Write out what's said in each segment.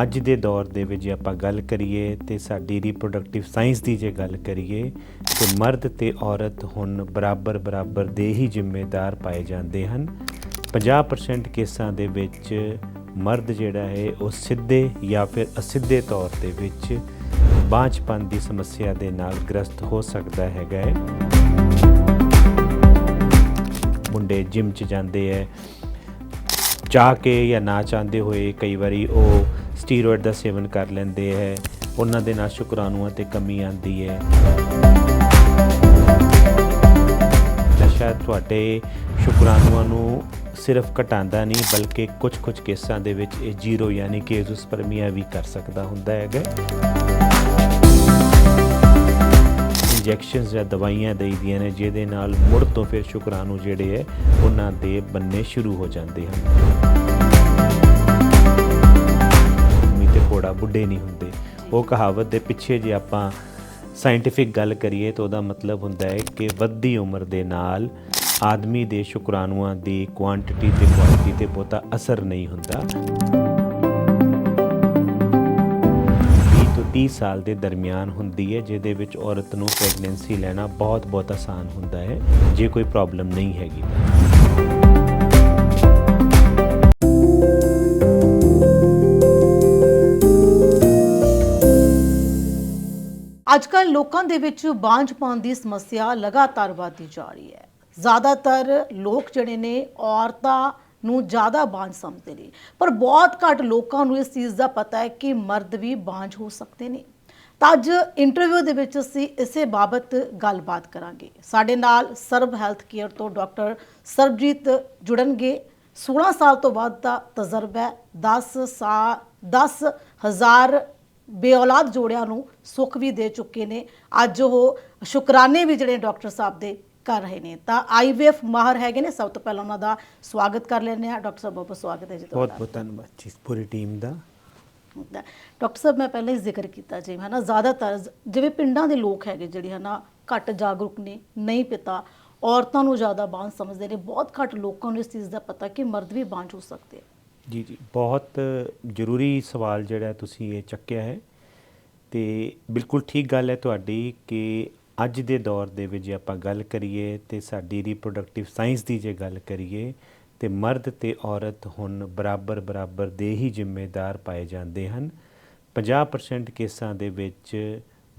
ਅੱਜ ਦੇ ਦੌਰ ਦੇ ਵਿੱਚ ਜੇ ਆਪਾਂ ਗੱਲ ਕਰੀਏ ਤੇ ਸਾਡੀ ਰੀਪਰੋਡਕਟਿਵ ਸਾਇੰਸ ਦੀ ਜੇ ਗੱਲ ਕਰੀਏ, ਤੇ ਮਰਦ ਤੇ ਔਰਤ ਹੁਣ ਬਰਾਬਰ ਬਰਾਬਰ ਦੇ ਹੀ ਜ਼ਿੰਮੇਦਾਰ ਪਾਏ ਜਾਂਦੇ ਹਨ। 50% ਕੇਸਾਂ ਦੇ ਵਿੱਚ ਮਰਦ ਜਿਹੜਾ ਹੈ ਉਹ ਸਿੱਧੇ ਜਾਂ ਫਿਰ ਅਸਿੱਧੇ ਤੌਰ ਦੇ ਵਿੱਚ ਬਾਂਝਪਨ ਦੀ ਸਮੱਸਿਆ ਦੇ ਨਾਲ ਗ੍ਰਸਤ ਹੋ ਸਕਦਾ ਹੈਗਾ ਹੈ। ਮੁੰਡੇ ਜਿਮ 'ਚ ਜਾਂਦੇ ਹੈ, ਚਾਹ ਕੇ ਜਾਂ ਨਾ ਚਾਹੁੰਦੇ ਹੋਏ ਕਈ ਵਾਰੀ ਉਹ ਸਟੀਰੋਇਡ ਦਾ ਸੇਵਨ ਕਰ ਲੈਂਦੇ ਹੈ। ਉਹਨਾਂ ਦੇ ਨਾਲ ਸ਼ੁਕਰਾਣੂਆਂ ਤੇ ਕਮੀ ਆਂਦੀ ਹੈ। ਨਸ਼ਾ ਤੁਹਾਡੇ ਸ਼ੁਕਰਾਣੂਆਂ ਨੂੰ ਸਿਰਫ ਘਟਾਉਂਦਾ ਨਹੀਂ, ਬਲਕਿ ਕੁਝ-ਕੁਝ ਕੇਸਾਂ ਦੇ ਵਿੱਚ ਇਹ ਜ਼ੀਰੋ ਯਾਨੀ ਕਿ ਐਜ਼ੋਸਪਰਮੀਆ ਵੀ ਕਰ ਸਕਦਾ ਹੁੰਦਾ ਹੈਗਾ। ਇੰਜੈਕਸ਼ਨਸ ਜਾਂ ਦਵਾਈਆਂ ਦੇਈਦੀਆਂ ਨੇ, ਜਿਹਦੇ ਨਾਲ ਮੁੜ ਤੋਂ ਫਿਰ ਸ਼ੁਕਰਾਣੂ ਜਿਹੜੇ ਹੈ, ਉਹਨਾਂ ਦੇ ਬੰਨੇ ਸ਼ੁਰੂ ਹੋ ਜਾਂਦੇ ਹਨ। ਬੁੱਢੇ ਨਹੀਂ ਹੁੰਦੇ। ਉਹ ਕਹਾਵਤ ਦੇ ਪਿੱਛੇ ਜੇ ਆਪਾਂ ਸਾਇੰਟੀਫਿਕ ਗੱਲ ਕਰੀਏ ਤਾਂ ਉਹਦਾ ਮਤਲਬ ਹੁੰਦਾ ਹੈ ਕਿ ਵੱਧਦੀ ਉਮਰ ਦੇ ਨਾਲ ਆਦਮੀ ਦੇ ਸ਼ੁਕਰਾਣੂਆਂ ਦੀ ਕੁਆਂਟੀਟੀ ਤੇ ਕੁਆਲਿਟੀ ਤੇ ਬਹੁਤਾ ਅਸਰ ਨਹੀਂ ਹੁੰਦਾ। 20 ਤੋਂ 30 ਸਾਲ ਦੇ ਦਰਮਿਆਨ ਹੁੰਦੀ ਹੈ, ਜਿਹਦੇ ਵਿੱਚ ਔਰਤ ਨੂੰ ਪ੍ਰੈਗਨੈਂਸੀ ਲੈਣਾ ਬਹੁਤ ਬਹੁਤ ਆਸਾਨ ਹੁੰਦਾ ਹੈ, ਜੇ ਕੋਈ ਪ੍ਰੋਬਲਮ ਨਹੀਂ ਹੈਗੀ ਤਾਂ। ਅੱਜ ਕੱਲ ਲੋਕਾਂ ਦੇ ਵਿੱਚ ਬਾਂਝ ਪਾਉਣ ਦੀ ਸਮੱਸਿਆ ਲਗਾਤਾਰ ਵਧਦੀ ਜਾ ਰਹੀ ਹੈ। ਜ਼ਿਆਦਾਤਰ ਲੋਕ ਜਿਹੜੇ ਨੇ ਔਰਤਾਂ ਨੂੰ ਜ਼ਿਆਦਾ ਬਾਂਝ ਸਮਝਦੇ ਨੇ। ਪਰ ਬਹੁਤ ਘੱਟ ਲੋਕਾਂ ਨੂੰ ਇਸ ਚੀਜ਼ ਦਾ ਪਤਾ ਹੈ ਕਿ ਮਰਦ ਵੀ ਬਾਂਝ ਹੋ ਸਕਦੇ ਨੇ। ਤਾਂ ਅੱਜ ਇੰਟਰਵਿਊ ਦੇ ਵਿੱਚ ਅਸੀਂ ਇਸੇ ਬਾਬਤ ਗੱਲਬਾਤ ਕਰਾਂਗੇ। ਸਾਡੇ ਨਾਲ ਸਰਬ ਹੈਲਥ ਕੇਅਰ ਤੋਂ ਡਾਕਟਰ ਸਰਬਜੀਤ ਜੁੜਨਗੇ। 16 ਸਾਲ ਤੋਂ ਵੱਧ ਦਾ ਤਜਰਬਾ ਹੈ। 10 ਸਾ 10 ਹਜ਼ਾਰ ਬੇਔਲਾਦ ਜੋੜਿਆਂ ਨੂੰ ਸੁੱਖ ਵੀ ਦੇ ਚੁੱਕੇ ਨੇ। ਅੱਜ ਉਹ ਸ਼ੁਕਰਾਨੇ ਵੀ ਜਿਹੜੇ ਡਾਕਟਰ ਸਾਹਿਬ ਦੇ ਕਰ ਰਹੇ ਨੇ। ਤਾਂ ਆਈਵੀਐਫ ਮਾਹਰ ਹੈਗੇ ਨੇ। ਸਭ ਤੋਂ ਪਹਿਲਾਂ ਉਹਨਾਂ ਦਾ ਸਵਾਗਤ ਕਰ ਲੈਂਦੇ ਆ ਡਾਕਟਰ ਸਾਹਿਬ ਬਹੁਤ ਸਵਾਗਤ ਹੈ ਜੀ ਬਹੁਤ ਤੁਹਾਡਾ। ਬਹੁਤ ਧੰਨਵਾਦ ਜੀ ਪੂਰੀ ਟੀਮ ਦਾ। ਹੁੰਦਾ। ਡਾਕਟਰ ਸਾਹਿਬ ਮੈਂ ਪਹਿਲਾਂ ਹੀ ਜ਼ਿਕਰ ਕੀਤਾ ਜੀ। ਹਨਾ ਜ਼ਿਆਦਾਤਰ ਜਿਵੇਂ ਪਿੰਡਾਂ ਦੇ ਲੋਕ ਹੈਗੇ ਜਿਹੜੇ ਹਨਾ ਘੱਟ ਜਾਗਰੂਕ ਨੇ ਨਹੀਂ ਪਤਾ ਔਰਤਾਂ ਨੂੰ ਜ਼ਿਆਦਾ ਬਾਂਝ ਸਮਝਦੇ ਨੇ। ਬਹੁਤ ਘੱਟ ਲੋਕਾਂ ਨੂੰ ਇਸ ਚੀਜ਼ ਦਾ ਪਤਾ ਕਿ ਮਰਦ ਵੀ ਬਾਂਝ ਹੋ ਸਕਦੇ ਆ। ਜੀ ਜੀ। ਬਹੁਤ ਜ਼ਰੂਰੀ ਸਵਾਲ ਜਿਹੜਾ ਤੁਸੀਂ ਇਹ ਚੱਕਿਆ ਹੈ ਤੇ ਬਿਲਕੁਲ ਠੀਕ ਗੱਲ ਹੈ ਤੁਹਾਡੀ ਕਿ ਅੱਜ ਦੇ ਦੌਰ ਦੇ ਵਿੱਚ ਜੇ ਆਪਾਂ ਗੱਲ ਕਰੀਏ ਤੇ ਸਾਡੀ ਰੀਪਰੋਡਕਟਿਵ ਸਾਇੰਸ ਦੀ ਜੇ ਗੱਲ ਕਰੀਏ ਤੇ ਮਰਦ ਤੇ ਔਰਤ ਹੁਣ ਬਰਾਬਰ ਬਰਾਬਰ ਦੇ ਹੀ ਜ਼ਿੰਮੇਦਾਰ ਪਾਏ ਜਾਂਦੇ ਹਨ। 50% ਕੇਸਾਂ ਦੇ ਵਿੱਚ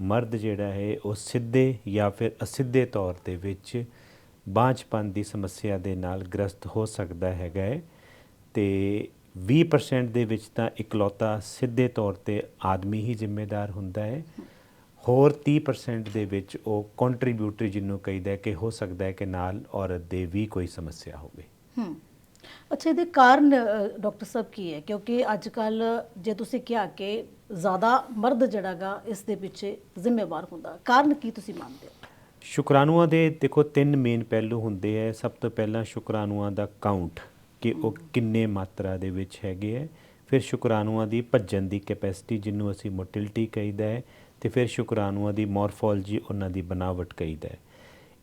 ਮਰਦ ਜਿਹੜਾ ਹੈ ਉਹ ਸਿੱਧੇ ਜਾਂ ਫਿਰ ਅਸਿੱਧੇ ਤੌਰ ਦੇ ਵਿੱਚ ਬਾਂਝਪਨ ਦੀ ਸਮੱਸਿਆ ਦੇ ਨਾਲ ਗ੍ਰਸਤ ਹੋ ਸਕਦਾ ਹੈਗਾ ਹੈ ਤੇ 20% ਦੇ ਵਿੱਚ ਤਾਂ ਇਕਲੌਤਾ ਸਿੱਧੇ ਤੌਰ ਤੇ ਆਦਮੀ ਹੀ ਜ਼ਿੰਮੇਦਾਰ ਹੁੰਦਾ ਹੈ। ਹੋਰ 30% ਦੇ ਵਿੱਚ ਉਹ ਕੰਟਰੀਬਿਊਟਰੀ ਜਿਹਨੂੰ ਕਹਿੰਦਾ ਕਿ ਹੋ ਸਕਦਾ ਹੈ ਕਿ ਨਾਲ ਔਰਤ ਦੇ ਵੀ ਕੋਈ ਸਮੱਸਿਆ ਹੋਵੇ। ਹੂੰ। ਅੱਛਾ ਇਹਦੇ ਕਾਰਨ ਡਾਕਟਰ ਸਾਹਿਬ ਕੀ ਹੈ? ਕਿਉਂਕਿ ਅੱਜ ਕੱਲ ਜੇ ਤੁਸੀਂ ਕਿਹਾ ਕਿ ਜ਼ਿਆਦਾ ਮਰਦ ਜਿਹੜਾਗਾ ਇਸ ਦੇ ਪਿੱਛੇ ਜ਼ਿੰਮੇਵਾਰ ਹੁੰਦਾ। ਕਾਰਨ ਕੀ ਤੁਸੀਂ ਮੰਨਦੇ ਹੋ? ਸ਼ੁਕਰਾਣੂਆਂ ਦੇ ਦੇਖੋ ਤਿੰਨ ਮੇਨ ਪਹਿਲੂ ਹੁੰਦੇ ਹੈ। ਸਭ ਤੋਂ ਪਹਿਲਾਂ ਸ਼ੁਕਰਾਣੂਆਂ ਦਾ ਕਾਊਂਟ ਕਿ ਉਹ ਕਿੰਨੇ ਮਾਤਰਾ ਦੇ ਵਿੱਚ ਹੈਗੇ ਹੈ। ਫਿਰ ਸ਼ੁਕਰਾਣੂਆਂ ਦੀ ਭੱਜਣ ਦੀ ਕੈਪੈਸਿਟੀ ਜਿਹਨੂੰ ਅਸੀਂ ਮੋਟਿਲਿਟੀ ਕਹਿੰਦਾ ਹੈ ਤੇ ਫਿਰ ਸ਼ੁਕਰਾਣੂਆਂ ਦੀ ਮੋਰਫੋਲੋਜੀ ਉਹਨਾਂ ਦੀ ਬਣਾਵਟ ਕਹਿੰਦਾ ਹੈ।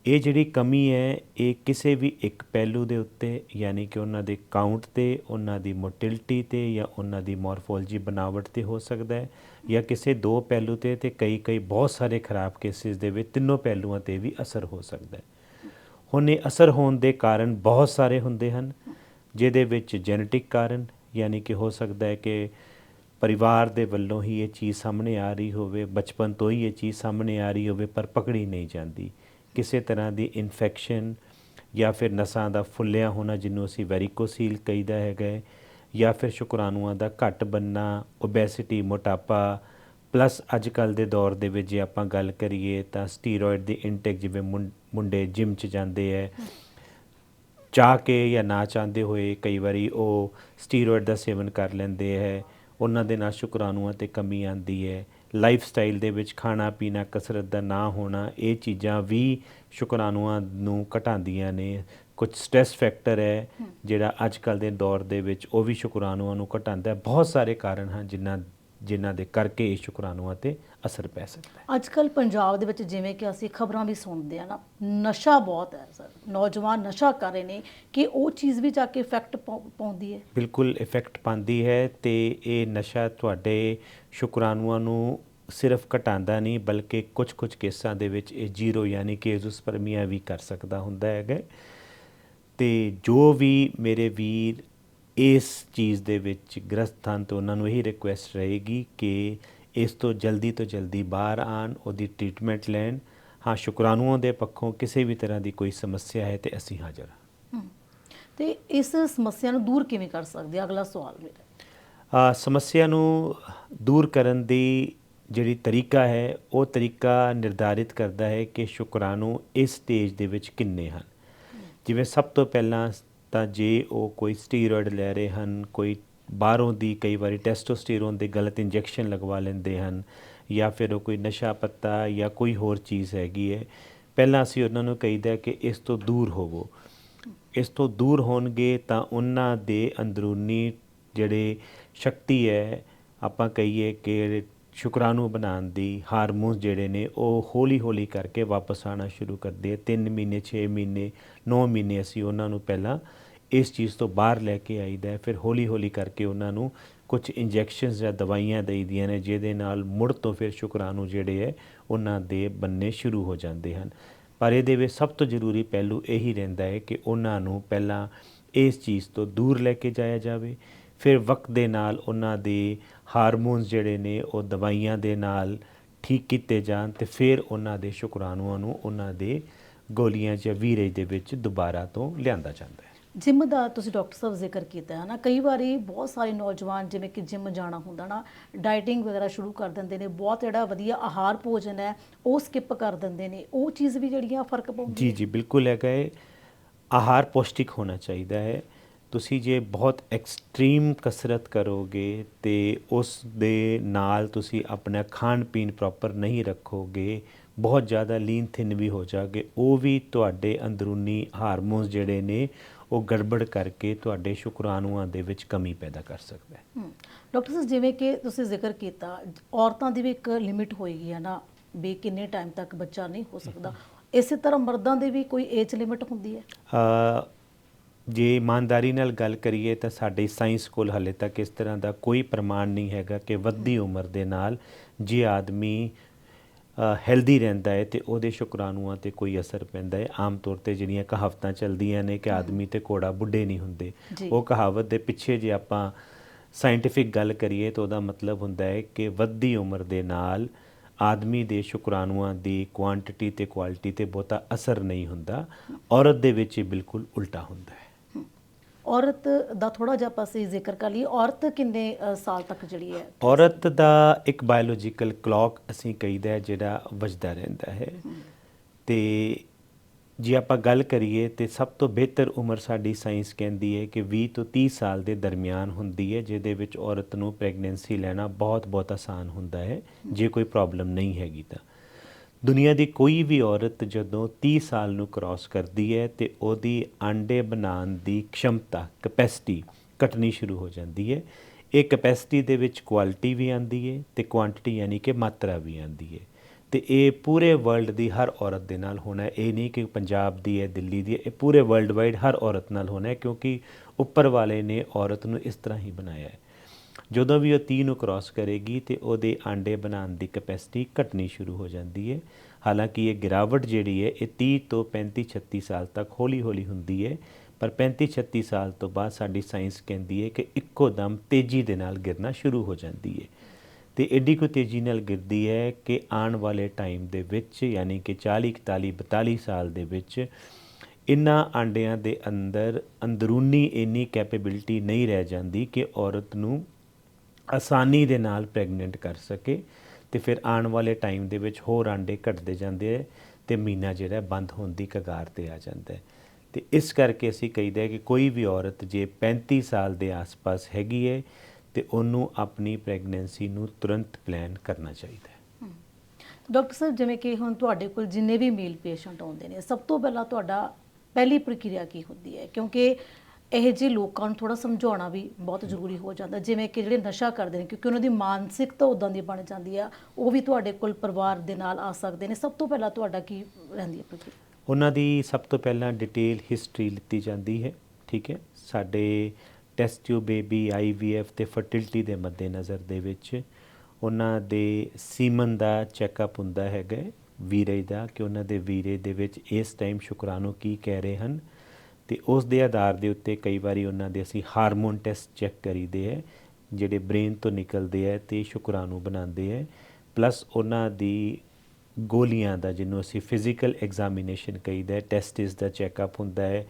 ਇਹ ਜਿਹੜੀ ਕਮੀ ਹੈ, ਇਹ ਕਿਸੇ ਵੀ ਇੱਕ ਪਹਿਲੂ ਦੇ ਉੱਤੇ ਯਾਨੀ ਕਿ ਉਹਨਾਂ ਦੇ ਕਾਊਂਟ ਤੇ, ਉਹਨਾਂ ਦੀ ਮੋਟਿਲਿਟੀ ਤੇ ਜਾਂ ਉਹਨਾਂ ਦੀ ਮੋਰਫੋਲੋਜੀ ਬਣਾਵਟ ਤੇ ਹੋ ਸਕਦਾ ਹੈ ਜਾਂ ਕਿਸੇ ਦੋ ਪਹਿਲੂ ਤੇ ਤੇ ਕਈ ਕਈ ਬਹੁਤ ਸਾਰੇ ਖਰਾਬ ਕੇਸਿਸ ਦੇ ਵਿੱਚ ਤਿੰਨੋਂ ਪਹਿਲੂਆਂ ਤੇ ਵੀ ਅਸਰ ਹੋ ਸਕਦਾ ਹੈ। ਹੁਣ ਇਹ ਅਸਰ ਹੋਣ ਦੇ ਕਾਰਨ ਬਹੁਤ ਸਾਰੇ ਹੁੰਦੇ ਹਨ। ਜਿਹਦੇ ਵਿੱਚ ਜੈਨੇਟਿਕ ਕਾਰਨ ਯਾਨੀ ਕਿ ਹੋ ਸਕਦਾ ਹੈ ਕਿ ਪਰਿਵਾਰ ਦੇ ਵੱਲੋਂ ਹੀ ਇਹ ਚੀਜ਼ ਸਾਹਮਣੇ ਆ ਰਹੀ ਹੋਵੇ, ਬਚਪਨ ਤੋਂ ਹੀ ਇਹ ਚੀਜ਼ ਸਾਹਮਣੇ ਆ ਰਹੀ ਹੋਵੇ, ਪਰ ਪਕੜੀ ਨਹੀਂ ਜਾਂਦੀ। ਕਿਸੇ ਤਰ੍ਹਾਂ ਦੀ ਇਨਫੈਕਸ਼ਨ ਜਾਂ ਫਿਰ ਨਸਾਂ ਦਾ ਫੁੱਲਿਆ ਹੋਣਾ ਜਿਹਨੂੰ ਅਸੀਂ ਵੈਰੀਕੋਸੀਲ ਕਹਿੰਦਾ ਹੈਗਾ ਜਾਂ ਫਿਰ ਸ਼ੁਕਰਾਣੂਆਂ ਦਾ ਘੱਟ ਬੰਨਾ ਓਬੈਸਿਟੀ ਮੋਟਾਪਾ ਪਲੱਸ ਅੱਜ ਕੱਲ ਦੇ ਦੌਰ ਦੇ ਵਿੱਚ ਜੇ ਆਪਾਂ ਗੱਲ ਕਰੀਏ ਤਾਂ ਸਟੀਰੋਇਡ ਦੀ ਇਨਟੇਕ ਜਿਵੇਂ ਮੁੰ- ਮੁੰਡੇ ਜਿਮ 'ਚ ਜਾਂਦੇ ਹੈ ਚਾਹ ਕੇ ਜਾਂ ਨਾ ਚਾਹੁੰਦੇ ਹੋਏ ਕਈ ਵਾਰੀ ਉਹ ਸਟੀਰੋਇਡ ਦਾ ਸੇਵਨ ਕਰ ਲੈਂਦੇ ਹੈ। ਉਹਨਾਂ ਦੇ ਨਾਲ ਸ਼ੁਕਰਾਣੂਆਂ ਤੇ ਕਮੀ ਆਂਦੀ ਹੈ। ਲਾਈਫ ਸਟਾਈਲ ਦੇ ਵਿੱਚ ਖਾਣਾ ਪੀਣਾ ਕਸਰਤ ਦਾ ਨਾ ਹੋਣਾ ਇਹ ਚੀਜ਼ਾਂ ਵੀ ਸ਼ੁਕਰਾਣੂਆਂ ਨੂੰ ਘਟਾਉਂਦੀਆਂ ਨੇ। ਕੁਝ ਸਟ੍ਰੈਸ ਫੈਕਟਰ ਹੈ ਜਿਹੜਾ ਅੱਜ ਕੱਲ ਦੇ ਦੌਰ ਦੇ ਵਿੱਚ ਉਹ ਵੀ ਸ਼ੁਕਰਾਣੂਆਂ ਨੂੰ ਘਟਾਉਂਦਾ ਹੈ। ਬਹੁਤ ਸਾਰੇ ਕਾਰਨ ਹਨ ਜਿਨ੍ਹਾਂ ਜਿਨ੍ਹਾਂ ਦੇ ਕਰਕੇ ਇਹ ਸ਼ੁਕਰਾਣੂਆਂ ਤੇ ਅਸਰ ਪੈ ਸਕਦਾ ਹੈ। ਅੱਜ ਕੱਲ ਪੰਜਾਬ ਦੇ ਵਿੱਚ ਜਿਵੇਂ ਕਿ ਅਸੀਂ ਖਬਰਾਂ ਵੀ ਸੁਣਦੇ ਆ ਨਾ ਨਸ਼ਾ ਬਹੁਤ ਹੈ ਸਰ। ਨੌਜਵਾਨ ਨਸ਼ਾ ਕਰ ਰਹੇ ਨੇ ਕਿ ਉਹ ਚੀਜ਼ ਵੀ ਜਾ ਕੇ ਇਫੈਕਟ ਪਾਉਂਦੀ ਹੈ। ਬਿਲਕੁਲ ਇਫੈਕਟ ਪਾਉਂਦੀ ਹੈ ਤੇ ਇਹ ਨਸ਼ਾ ਤੁਹਾਡੇ ਸ਼ੁਕਰਾਣੂਆਂ ਨੂੰ ਸਿਰਫ ਘਟਾਉਂਦਾ ਨਹੀਂ ਬਲਕਿ ਕੁਝ-ਕੁਝ ਕੇਸਾਂ ਦੇ ਵਿੱਚ ਇਹ ਜ਼ੀਰੋ ਯਾਨੀ ਕਿ ਐਜ਼ੋਸਪਰਮੀਆ ਵੀ ਕਰ ਸਕਦਾ ਹੁੰਦਾ ਹੈਗਾ ਤੇ ਜੋ ਵੀ ਮੇਰੇ ਵੀਰ ਇਸ ਚੀਜ਼ ਦੇ ਵਿੱਚ ਗ੍ਰਸਤ ਹਨ ਤੇ ਉਹਨਾਂ ਨੂੰ ਇਹੀ ਰਿਕੁਐਸਟ ਰਹੇਗੀ ਕਿ ਇਸ ਤੋਂ ਜਲਦੀ ਤੋਂ ਜਲਦੀ ਬਾਹਰ ਆਣ ਉਹਦੀ ਟ੍ਰੀਟਮੈਂਟ ਲੈਣ। ਹਾਂ ਸ਼ੁਕਰਾਣੂਆਂ ਦੇ ਪੱਖੋਂ ਕਿਸੇ ਵੀ ਤਰ੍ਹਾਂ ਦੀ ਕੋਈ ਸਮੱਸਿਆ ਹੈ ਤੇ ਅਸੀਂ ਹਾਜ਼ਰ ਹਾਂ। ਤੇ ਇਸ ਸਮੱਸਿਆ ਨੂੰ ਦੂਰ ਕਿਵੇਂ ਕਰ ਸਕਦੇ ਆ? ਅਗਲਾ ਸਵਾਲ ਮੇਰਾ। ਆ ਸਮੱਸਿਆ ਨੂੰ ਦੂਰ ਕਰਨ ਦੀ ਜਿਹੜੀ ਤਰੀਕਾ ਹੈ ਉਹ ਤਰੀਕਾ ਨਿਰਧਾਰਿਤ ਕਰਦਾ ਹੈ ਕਿ ਸ਼ੁਕਰਾਣੂ ਇਸ ਸਟੇਜ ਦੇ ਵਿੱਚ ਕਿੰਨੇ ਹਨ। ਜਿਵੇਂ ਸਭ ਤੋਂ ਪਹਿਲਾਂ ਤਾਂ ਜੇ ਉਹ ਕੋਈ ਸਟੀਰੋਇਡ ਲੈ ਰਹੇ ਹਨ, ਕੋਈ ਬਾਹਰੋਂ ਦੀ ਕਈ ਵਾਰੀ ਟੈਸਟੋਸਟੀਰੋਨ ਦੇ ਗਲਤ ਇੰਜੈਕਸ਼ਨ ਲਗਵਾ ਲੈਂਦੇ ਹਨ, ਜਾਂ ਫਿਰ ਉਹ ਕੋਈ ਨਸ਼ਾ ਪੱਤਾ ਜਾਂ ਕੋਈ ਹੋਰ ਚੀਜ਼ ਹੈਗੀ ਹੈ, ਪਹਿਲਾਂ ਅਸੀਂ ਉਹਨਾਂ ਨੂੰ ਕਹੀਦਾ ਕਿ ਇਸ ਤੋਂ ਦੂਰ ਹੋਵੋ। ਇਸ ਤੋਂ ਦੂਰ ਹੋਣਗੇ ਤਾਂ ਉਹਨਾਂ ਦੇ ਅੰਦਰੂਨੀ ਜਿਹੜੇ ਸ਼ਕਤੀ ਹੈ, ਆਪਾਂ ਕਹੀਏ ਕਿ ਸ਼ੁਕਰਾਣੂ ਬਣਾਉਣ ਦੀ ਹਾਰਮੋਨਸ ਜਿਹੜੇ ਨੇ, ਉਹ ਹੌਲੀ ਹੌਲੀ ਕਰਕੇ ਵਾਪਸ ਆਣਾ ਸ਼ੁਰੂ ਕਰਦੇ ਆ। 3 ਮਹੀਨੇ 6 ਮਹੀਨੇ 9 ਮਹੀਨੇ ਅਸੀਂ ਉਹਨਾਂ ਨੂੰ ਪਹਿਲਾਂ ਇਸ ਚੀਜ਼ ਤੋਂ ਬਾਹਰ ਲੈ ਕੇ ਆਈਦਾ ਫਿਰ ਹੌਲੀ ਹੌਲੀ ਕਰਕੇ ਉਹਨਾਂ ਨੂੰ ਕੁਝ ਇੰਜੈਕਸ਼ਨਸ ਜਾਂ ਦਵਾਈਆਂ ਦੇਈਦੀਆਂ ਨੇ, ਜਿਹਦੇ ਨਾਲ ਮੁੜ ਤੋਂ ਫਿਰ ਸ਼ੁਕਰਾਣੂ ਜਿਹੜੇ ਹੈ, ਉਹਨਾਂ ਦੇ ਬੰਨੇ ਸ਼ੁਰੂ ਹੋ ਜਾਂਦੇ ਹਨ। ਪਰ ਇਹਦੇ ਵਿੱਚ ਸਭ ਤੋਂ ਜ਼ਰੂਰੀ ਪਹਿਲੂ ਇਹੀ ਰਹਿੰਦਾ ਹੈ ਕਿ ਉਹਨਾਂ ਨੂੰ ਪਹਿਲਾਂ ਇਸ ਚੀਜ਼ ਤੋਂ ਦੂਰ ਲੈ ਕੇ ਜਾਇਆ ਜਾਵੇ। ਫਿਰ ਵਕਤ ਦੇ ਨਾਲ ਉਹਨਾਂ ਦੇ ਹਾਰਮੋਨਸ ਜਿਹੜੇ ਨੇ, ਉਹ ਦਵਾਈਆਂ ਦੇ ਨਾਲ ਠੀਕ ਕੀਤੇ ਜਾਣ ਤੇ ਫਿਰ ਉਹਨਾਂ ਦੇ ਸ਼ੁਕਰਾਣੂਆਂ ਨੂੰ ਉਹਨਾਂ ਦੇ ਗੋਲੀਆਂ ਜਾਂ ਵੀਰੇ ਦੇ ਵਿੱਚ ਦੁਬਾਰਾ ਤੋਂ ਲਿਆਂਦਾ ਜਾਂਦਾ ਹੈ। ਜਿਮ ਦਾ ਤੁਸੀਂ ਡਾਕਟਰ ਸਾਹਿਬ ਜ਼ਿਕਰ ਕੀਤਾ ਹੈ ਨਾ ਕਈ ਵਾਰੀ ਬਹੁਤ ਸਾਰੇ ਨੌਜਵਾਨ ਜਿਵੇਂ ਕਿ ਜਿਮ ਜਾਣਾ ਹੁੰਦਾ ਨਾ ਡਾਈਟਿੰਗ ਵਗੈਰਾ ਸ਼ੁਰੂ ਕਰ ਦਿੰਦੇ ਨੇ ਬਹੁਤ ਜਿਹੜਾ ਵਧੀਆ ਆਹਾਰ ਭੋਜਨ ਹੈ ਉਹ ਸਕਿਪ ਕਰ ਦਿੰਦੇ ਨੇ ਉਹ ਚੀਜ਼ ਵੀ ਜਿਹੜੀਆਂ ਫ਼ਰਕ ਪਾਉਂਦੀ ਜੀ ਜੀ ਬਿਲਕੁਲ ਹੈਗਾ ਹੈ ਆਹਾਰ ਪੌਸ਼ਟਿਕ ਹੋਣਾ ਚਾਹੀਦਾ ਹੈ। ਤੁਸੀਂ ਜੇ ਬਹੁਤ ਐਕਸਟ੍ਰੀਮ ਕਸਰਤ ਕਰੋਗੇ ਤੇ ਉਸ ਦੇ ਨਾਲ ਤੁਸੀਂ ਆਪਣਾ ਖਾਣ ਪੀਣ ਪ੍ਰੋਪਰ ਨਹੀਂ ਰੱਖੋਗੇ ਬਹੁਤ ਜ਼ਿਆਦਾ ਲੀਨ ਥਿਨ ਵੀ ਹੋ ਜਾਗੇ ਉਹ ਵੀ ਤੁਹਾਡੇ ਅੰਦਰੂਨੀ ਹਾਰਮੋਨਸ ਜਿਹੜੇ ਨੇ ਉਹ ਗੜਬੜ ਕਰਕੇ ਤੁਹਾਡੇ ਸ਼ੁਕਰਾਣੂਆਂ ਦੇ ਵਿੱਚ ਕਮੀ ਪੈਦਾ ਕਰ ਸਕਦਾ ਹੈ। ਡਾਕਟਰ ਸਾਹਿਬ ਜਿਵੇਂ ਕਿ ਤੁਸੀਂ ਜ਼ਿਕਰ ਕੀਤਾ ਔਰਤਾਂ ਦੀ ਵੀ ਇੱਕ ਲਿਮਿਟ ਹੋਏਗੀ ਹੈ ਨਾ ਵੀ ਕਿੰਨੇ ਟਾਈਮ ਤੱਕ ਬੱਚਾ ਨਹੀਂ ਹੋ ਸਕਦਾ। ਇਸੇ ਤਰ੍ਹਾਂ ਮਰਦਾਂ ਦੇ ਵੀ ਕੋਈ ਏਜ ਲਿਮਿਟ ਹੁੰਦੀ ਹੈ? ਅ, ਜੇ ਇਮਾਨਦਾਰੀ ਨਾਲ ਗੱਲ ਕਰੀਏ ਤਾਂ ਸਾਡੇ ਸਾਇੰਸ ਕੋਲ ਹਲੇ ਤੱਕ ਇਸ ਤਰ੍ਹਾਂ ਦਾ ਕੋਈ ਪ੍ਰਮਾਣ ਨਹੀਂ ਹੈਗਾ ਕਿ ਵੱਧਦੀ ਉਮਰ ਦੇ ਨਾਲ ਜੇ ਆਦਮੀ ਹੈਲਦੀ ਰਹਿੰਦਾ ਹੈ ਤੇ ਉਹਦੇ ਸ਼ੁਕਰਾਣੂਆਂ ਤੇ ਕੋਈ ਅਸਰ ਪੈਂਦਾ ਹੈ। ਆਮ ਤੌਰ ਤੇ ਜਿਹੜੀਆਂ ਕਹਾਵਤਾਂ ਚੱਲਦੀਆਂ ਨੇ ਕਿ ਆਦਮੀ ਤੇ ਘੋੜਾ ਬੁੱਢੇ ਨਹੀਂ ਹੁੰਦੇ। ਉਹ ਕਹਾਵਤ ਦੇ ਪਿੱਛੇ ਜੇ ਆਪਾਂ ਸਾਇੰਟਿਫਿਕ ਗੱਲ ਕਰੀਏ ਤਾਂ ਉਹਦਾ ਮਤਲਬ ਹੁੰਦਾ ਹੈ ਕਿ ਵੱਧਦੀ ਉਮਰ ਦੇ ਨਾਲ ਆਦਮੀ ਦੇ ਸ਼ੁਕਰਾਣੂਆਂ ਦੀ ਕੁਆਂਟੀਟੀ ਤੇ ਕੁਆਲਿਟੀ ਤੇ ਬਹੁਤਾ ਅਸਰ ਨਹੀਂ ਹੁੰਦਾ। ਔਰਤ ਦੇ ਵਿੱਚ ਇਹ ਬਿਲਕੁਲ ਉਲਟਾ ਹੁੰਦਾ ਹੈ। ਔਰਤ ਦਾ ਥੋੜਾ ਜਿਹਾ ਆਪਾਂ ਅਸੀਂ ਜ਼ਿਕਰ ਕਰ ਲਈਏ ਔਰਤ ਕਿੰਨੇ ਅ, ਸਾਲ ਤੱਕ ਜਿਹੜੀ ਹੈ? ਔਰਤ ਦਾ ਇੱਕ ਬਾਇਓਲੋਜੀਕਲ ਕਲੌਕ ਅਸੀਂ ਕਹੀਦਾ ਹੈ ਜਿਹੜਾ ਵੱਜਦਾ ਰਹਿੰਦਾ ਹੈ। ਤੇ ਜੇ ਆਪਾਂ ਗੱਲ ਕਰੀਏ ਤੇ ਸਭ ਤੋਂ ਬਿਹਤਰ ਉਮਰ ਸਾਡੀ ਸਾਇੰਸ ਕਹਿੰਦੀ ਹੈ ਕਿ 20 ਤੋਂ 30 ਸਾਲ ਦੇ ਦਰਮਿਆਨ ਹੁੰਦੀ ਹੈ ਜਿਹਦੇ ਵਿੱਚ ਔਰਤ ਨੂੰ ਪ੍ਰੈਗਨੈਂਸੀ ਲੈਣਾ ਬਹੁਤ ਬਹੁਤ ਆਸਾਨ ਹੁੰਦਾ ਹੈ। ਜੇ ਕੋਈ ਪ੍ਰੋਬਲਮ ਨਹੀਂ ਹੈਗੀ ਤਾਂ। ਦੁਨੀਆ ਦੀ ਕੋਈ ਵੀ ਔਰਤ ਜਦੋਂ 30 ਸਾਲ ਨੂੰ ਕ੍ਰਾਸ ਕਰਦੀ ਹੈ ਤੇ ਉਹਦੀ ਆਂਡੇ ਬਣਾਉਣ ਦੀ ਖਮਤਾ ਕਪੈਸਿਟੀ ਘਟਣੀ ਸ਼ੁਰੂ ਹੋ ਜਾਂਦੀ ਹੈ। ਇਹ ਕੈਪੈਸਿਟੀ ਦੇ ਵਿੱਚ ਕੁਆਲਿਟੀ ਵੀ ਆਂਦੀ ਹੈ ਤੇ ਕੁਆਂਟੀਟੀ ਯਾਨੀ ਕਿ ਮਾਤਰਾ ਵੀ ਆਂਦੀ ਹੈ। ਤੇ ਇਹ ਪੂਰੇ ਵਰਲਡ ਦੀ ਹਰ ਔਰਤ ਦੇ ਨਾਲ ਹੋਣਾ ਹੈ। ਇਹ ਨਹੀਂ ਕਿ ਪੰਜਾਬ ਦੀ ਹੈ, ਦਿੱਲੀ ਦੀ ਹੈ, ਇਹ ਪੂਰੇ ਵਰਲਡ ਵਾਈਡ ਹਰ ਔਰਤ ਨਾਲ ਹੋਣਾ ਹੈ ਕਿਉਂਕਿ ਉੱਪਰ ਵਾਲੇ ਨੇ ਔਰਤ ਨੂੰ ਇਸ ਤਰ੍ਹਾਂ ਹੀ ਬਣਾਇਆ ਹੈ। ਜਦੋਂ ਵੀ ਉਹ 30 ਨੂੰ ਕ੍ਰਾਸ ਕਰੇਗੀ ਤੇ ਉਹਦੇ ਆਂਡੇ ਬਣਾਉਣ ਦੀ ਕਪੈਸਿਟੀ ਘਟਣੀ ਸ਼ੁਰੂ ਹੋ ਜਾਂਦੀ ਹੈ। ਹਾਲਾਂਕਿ ਇਹ ਗਿਰਾਵਟ ਜਿਹੜੀ ਹੈ, ਇਹ 30 ਤੋਂ 35 36 ਸਾਲ ਤੱਕ ਹੌਲੀ-ਹੌਲੀ ਹੁੰਦੀ ਹੈ। ਪਰ 35 36 ਸਾਲ ਤੋਂ ਬਾਅਦ ਸਾਡੀ ਸਾਇੰਸ ਕਹਿੰਦੀ ਹੈ ਕਿ ਇੱਕੋ ਦਮ ਤੇਜ਼ੀ ਦੇ ਨਾਲ ਗਿਰਨਾ ਸ਼ੁਰੂ ਹੋ ਜਾਂਦੀ ਹੈ। ਤੇ ਐਡੀ ਕੋ ਤੇਜ਼ੀ ਨਾਲ ਗਿਰਦੀ ਹੈ ਕਿ ਆਉਣ ਵਾਲੇ ਟਾਈਮ ਦੇ ਵਿੱਚ, ਯਾਨੀ ਕਿ 40 41 42 ਸਾਲ ਦੇ ਵਿੱਚ, ਇਨ੍ਹਾਂ ਆਂਡਿਆਂ ਦੇ ਅੰਦਰ ਅੰਦਰੂਨੀ ਇੰਨੀ ਕੈਪੇਬਿਲਿਟੀ ਨਹੀਂ ਰਹਿ ਜਾਂਦੀ ਕਿ ਔਰਤ ਨੂੰ ਆਸਾਨੀ ਦੇ ਨਾਲ ਪ੍ਰੈਗਨੈਂਟ ਕਰ ਸਕੇ ਤੇ ਫਿਰ ਆਉਣ ਵਾਲੇ ਟਾਈਮ ਦੇ ਵਿੱਚ ਹੋਰ ਆਂਡੇ ਘਟਦੇ ਜਾਂਦੇ ਹੈ ਤੇ ਮਹੀਨਾ ਜਿਹੜਾ ਬੰਦ ਹੋਣ ਦੀ ਕਗਾਰ ਤੇ ਆ ਜਾਂਦਾ ਹੈ। ਤੇ ਇਸ ਕਰਕੇ ਅਸੀਂ ਕਹੀਦਾ ਕਿ ਕੋਈ ਵੀ ਔਰਤ ਜੇ 35 ਸਾਲ ਦੇ ਆਸ-ਪਾਸ ਹੈਗੀ ਹੈ ਤੇ ਉਹਨੂੰ ਆਪਣੀ ਪ੍ਰੈਗਨੈਂਸੀ ਨੂੰ ਤੁਰੰਤ ਪਲਾਨ ਕਰਨਾ ਚਾਹੀਦਾ ਹੈ। ਡਾਕਟਰ ਸਾਹਿਬ, ਜਿਵੇਂ ਕਿ ਹੁਣ ਤੁਹਾਡੇ ਕੋਲ ਜਿੰਨੇ ਵੀ ਮੇਲ ਪੇਸ਼ੈਂਟ ਆਉਂਦੇ ਨੇ, ਸਭ ਤੋਂ ਪਹਿਲਾਂ ਤੁਹਾਡਾ ਪਹਿਲੀ ਪ੍ਰਕਿਰਿਆ ਕੀ ਹੁੰਦੀ ਹੈ? ਕਿਉਂਕਿ ਇਹ ਜਿਹੇ ਲੋਕਾਂ ਨੂੰ ਥੋੜਾ ਸਮਝਾਉਣਾ ਵੀ ਬਹੁਤ ਜ਼ਰੂਰੀ ਹੋ ਜਾਂਦਾ, ਜਿਵੇਂ ਕਿ ਜਿਹੜੇ ਨਸ਼ਾ ਕਰਦੇ ਨੇ, ਕਿਉਂਕਿ ਉਹਨਾਂ ਦੀ ਮਾਨਸਿਕਤਾ ਉਦਾਂ ਦੀ ਬਣ ਜਾਂਦੀ ਆ, ਉਹ ਵੀ ਤੁਹਾਡੇ ਕੋਲ ਪਰਿਵਾਰ ਦੇ ਨਾਲ ਆ ਸਕਦੇ ਨੇ। ਸਭ ਤੋਂ ਪਹਿਲਾਂ ਤੁਹਾਡਾ ਕੀ ਰਹਿੰਦੀ ਹੈ ਪ੍ਰਕਿਰਿਆ? ਉਹਨਾਂ ਦੀ ਸਭ ਤੋਂ ਪਹਿਲਾਂ ਡਿਟੇਲ ਹਿਸਟਰੀ ਲਿੱਤੀ ਜਾਂਦੀ ਹੈ, ਠੀਕ ਹੈ? ਸਾਡੇ ਟੈਸਟ ਟਿਊਬ ਬੇਬੀ ਆਈਵੀਐਫ ਤੇ ਫਰਟੀਲਿਟੀ ਦੇ ਮੱਦੇਨਜ਼ਰ ਦੇ ਵਿੱਚ ਉਹਨਾਂ ਦੇ ਸੀਮਨ ਦਾ ਚੈੱਕਅਪ ਹੁੰਦਾ ਹੈਗਾ, ਵੀਰੇ ਦਾ, ਕਿ ਉਹਨਾਂ ਦੇ ਵੀਰੇ ਦੇ ਵਿੱਚ ਇਸ ਟਾਈਮ ਸ਼ੁਕਰਾਣੂ ਕੀ ਕਹਿ ਰਹੇ ਹਨ। ਤੇ ਉਸ ਦੇ ਆਧਾਰ ਦੇ ਉੱਤੇ ਕਈ ਵਾਰੀ ਉਹਨਾਂ ਦੇ ਅਸੀਂ ਹਾਰਮੋਨ ਟੈਸਟ ਚੈੱਕ ਕਰੀਦੇ ਹੈ, ਜਿਹੜੇ ਬ੍ਰੇਨ ਤੋਂ ਨਿਕਲਦੇ ਹੈ ਤੇ ਸ਼ੁਕਰਾਣੂ ਬਣਾਉਂਦੇ ਹੈ। ਪਲੱਸ ਉਹਨਾਂ ਦੀ ਗੋਲੀਆਂ ਦਾ ਜਿਹਨੂੰ ਅਸੀਂ ਫਿਜ਼ੀਕਲ ਐਗਜ਼ਾਮੀਨੇਸ਼ਨ ਕਹੀਦਾ ਹੈ ਟੈਸਟਿਸ ਦਾ ਚੈੱਕਅਪ ਹੁੰਦਾ ਹੈ,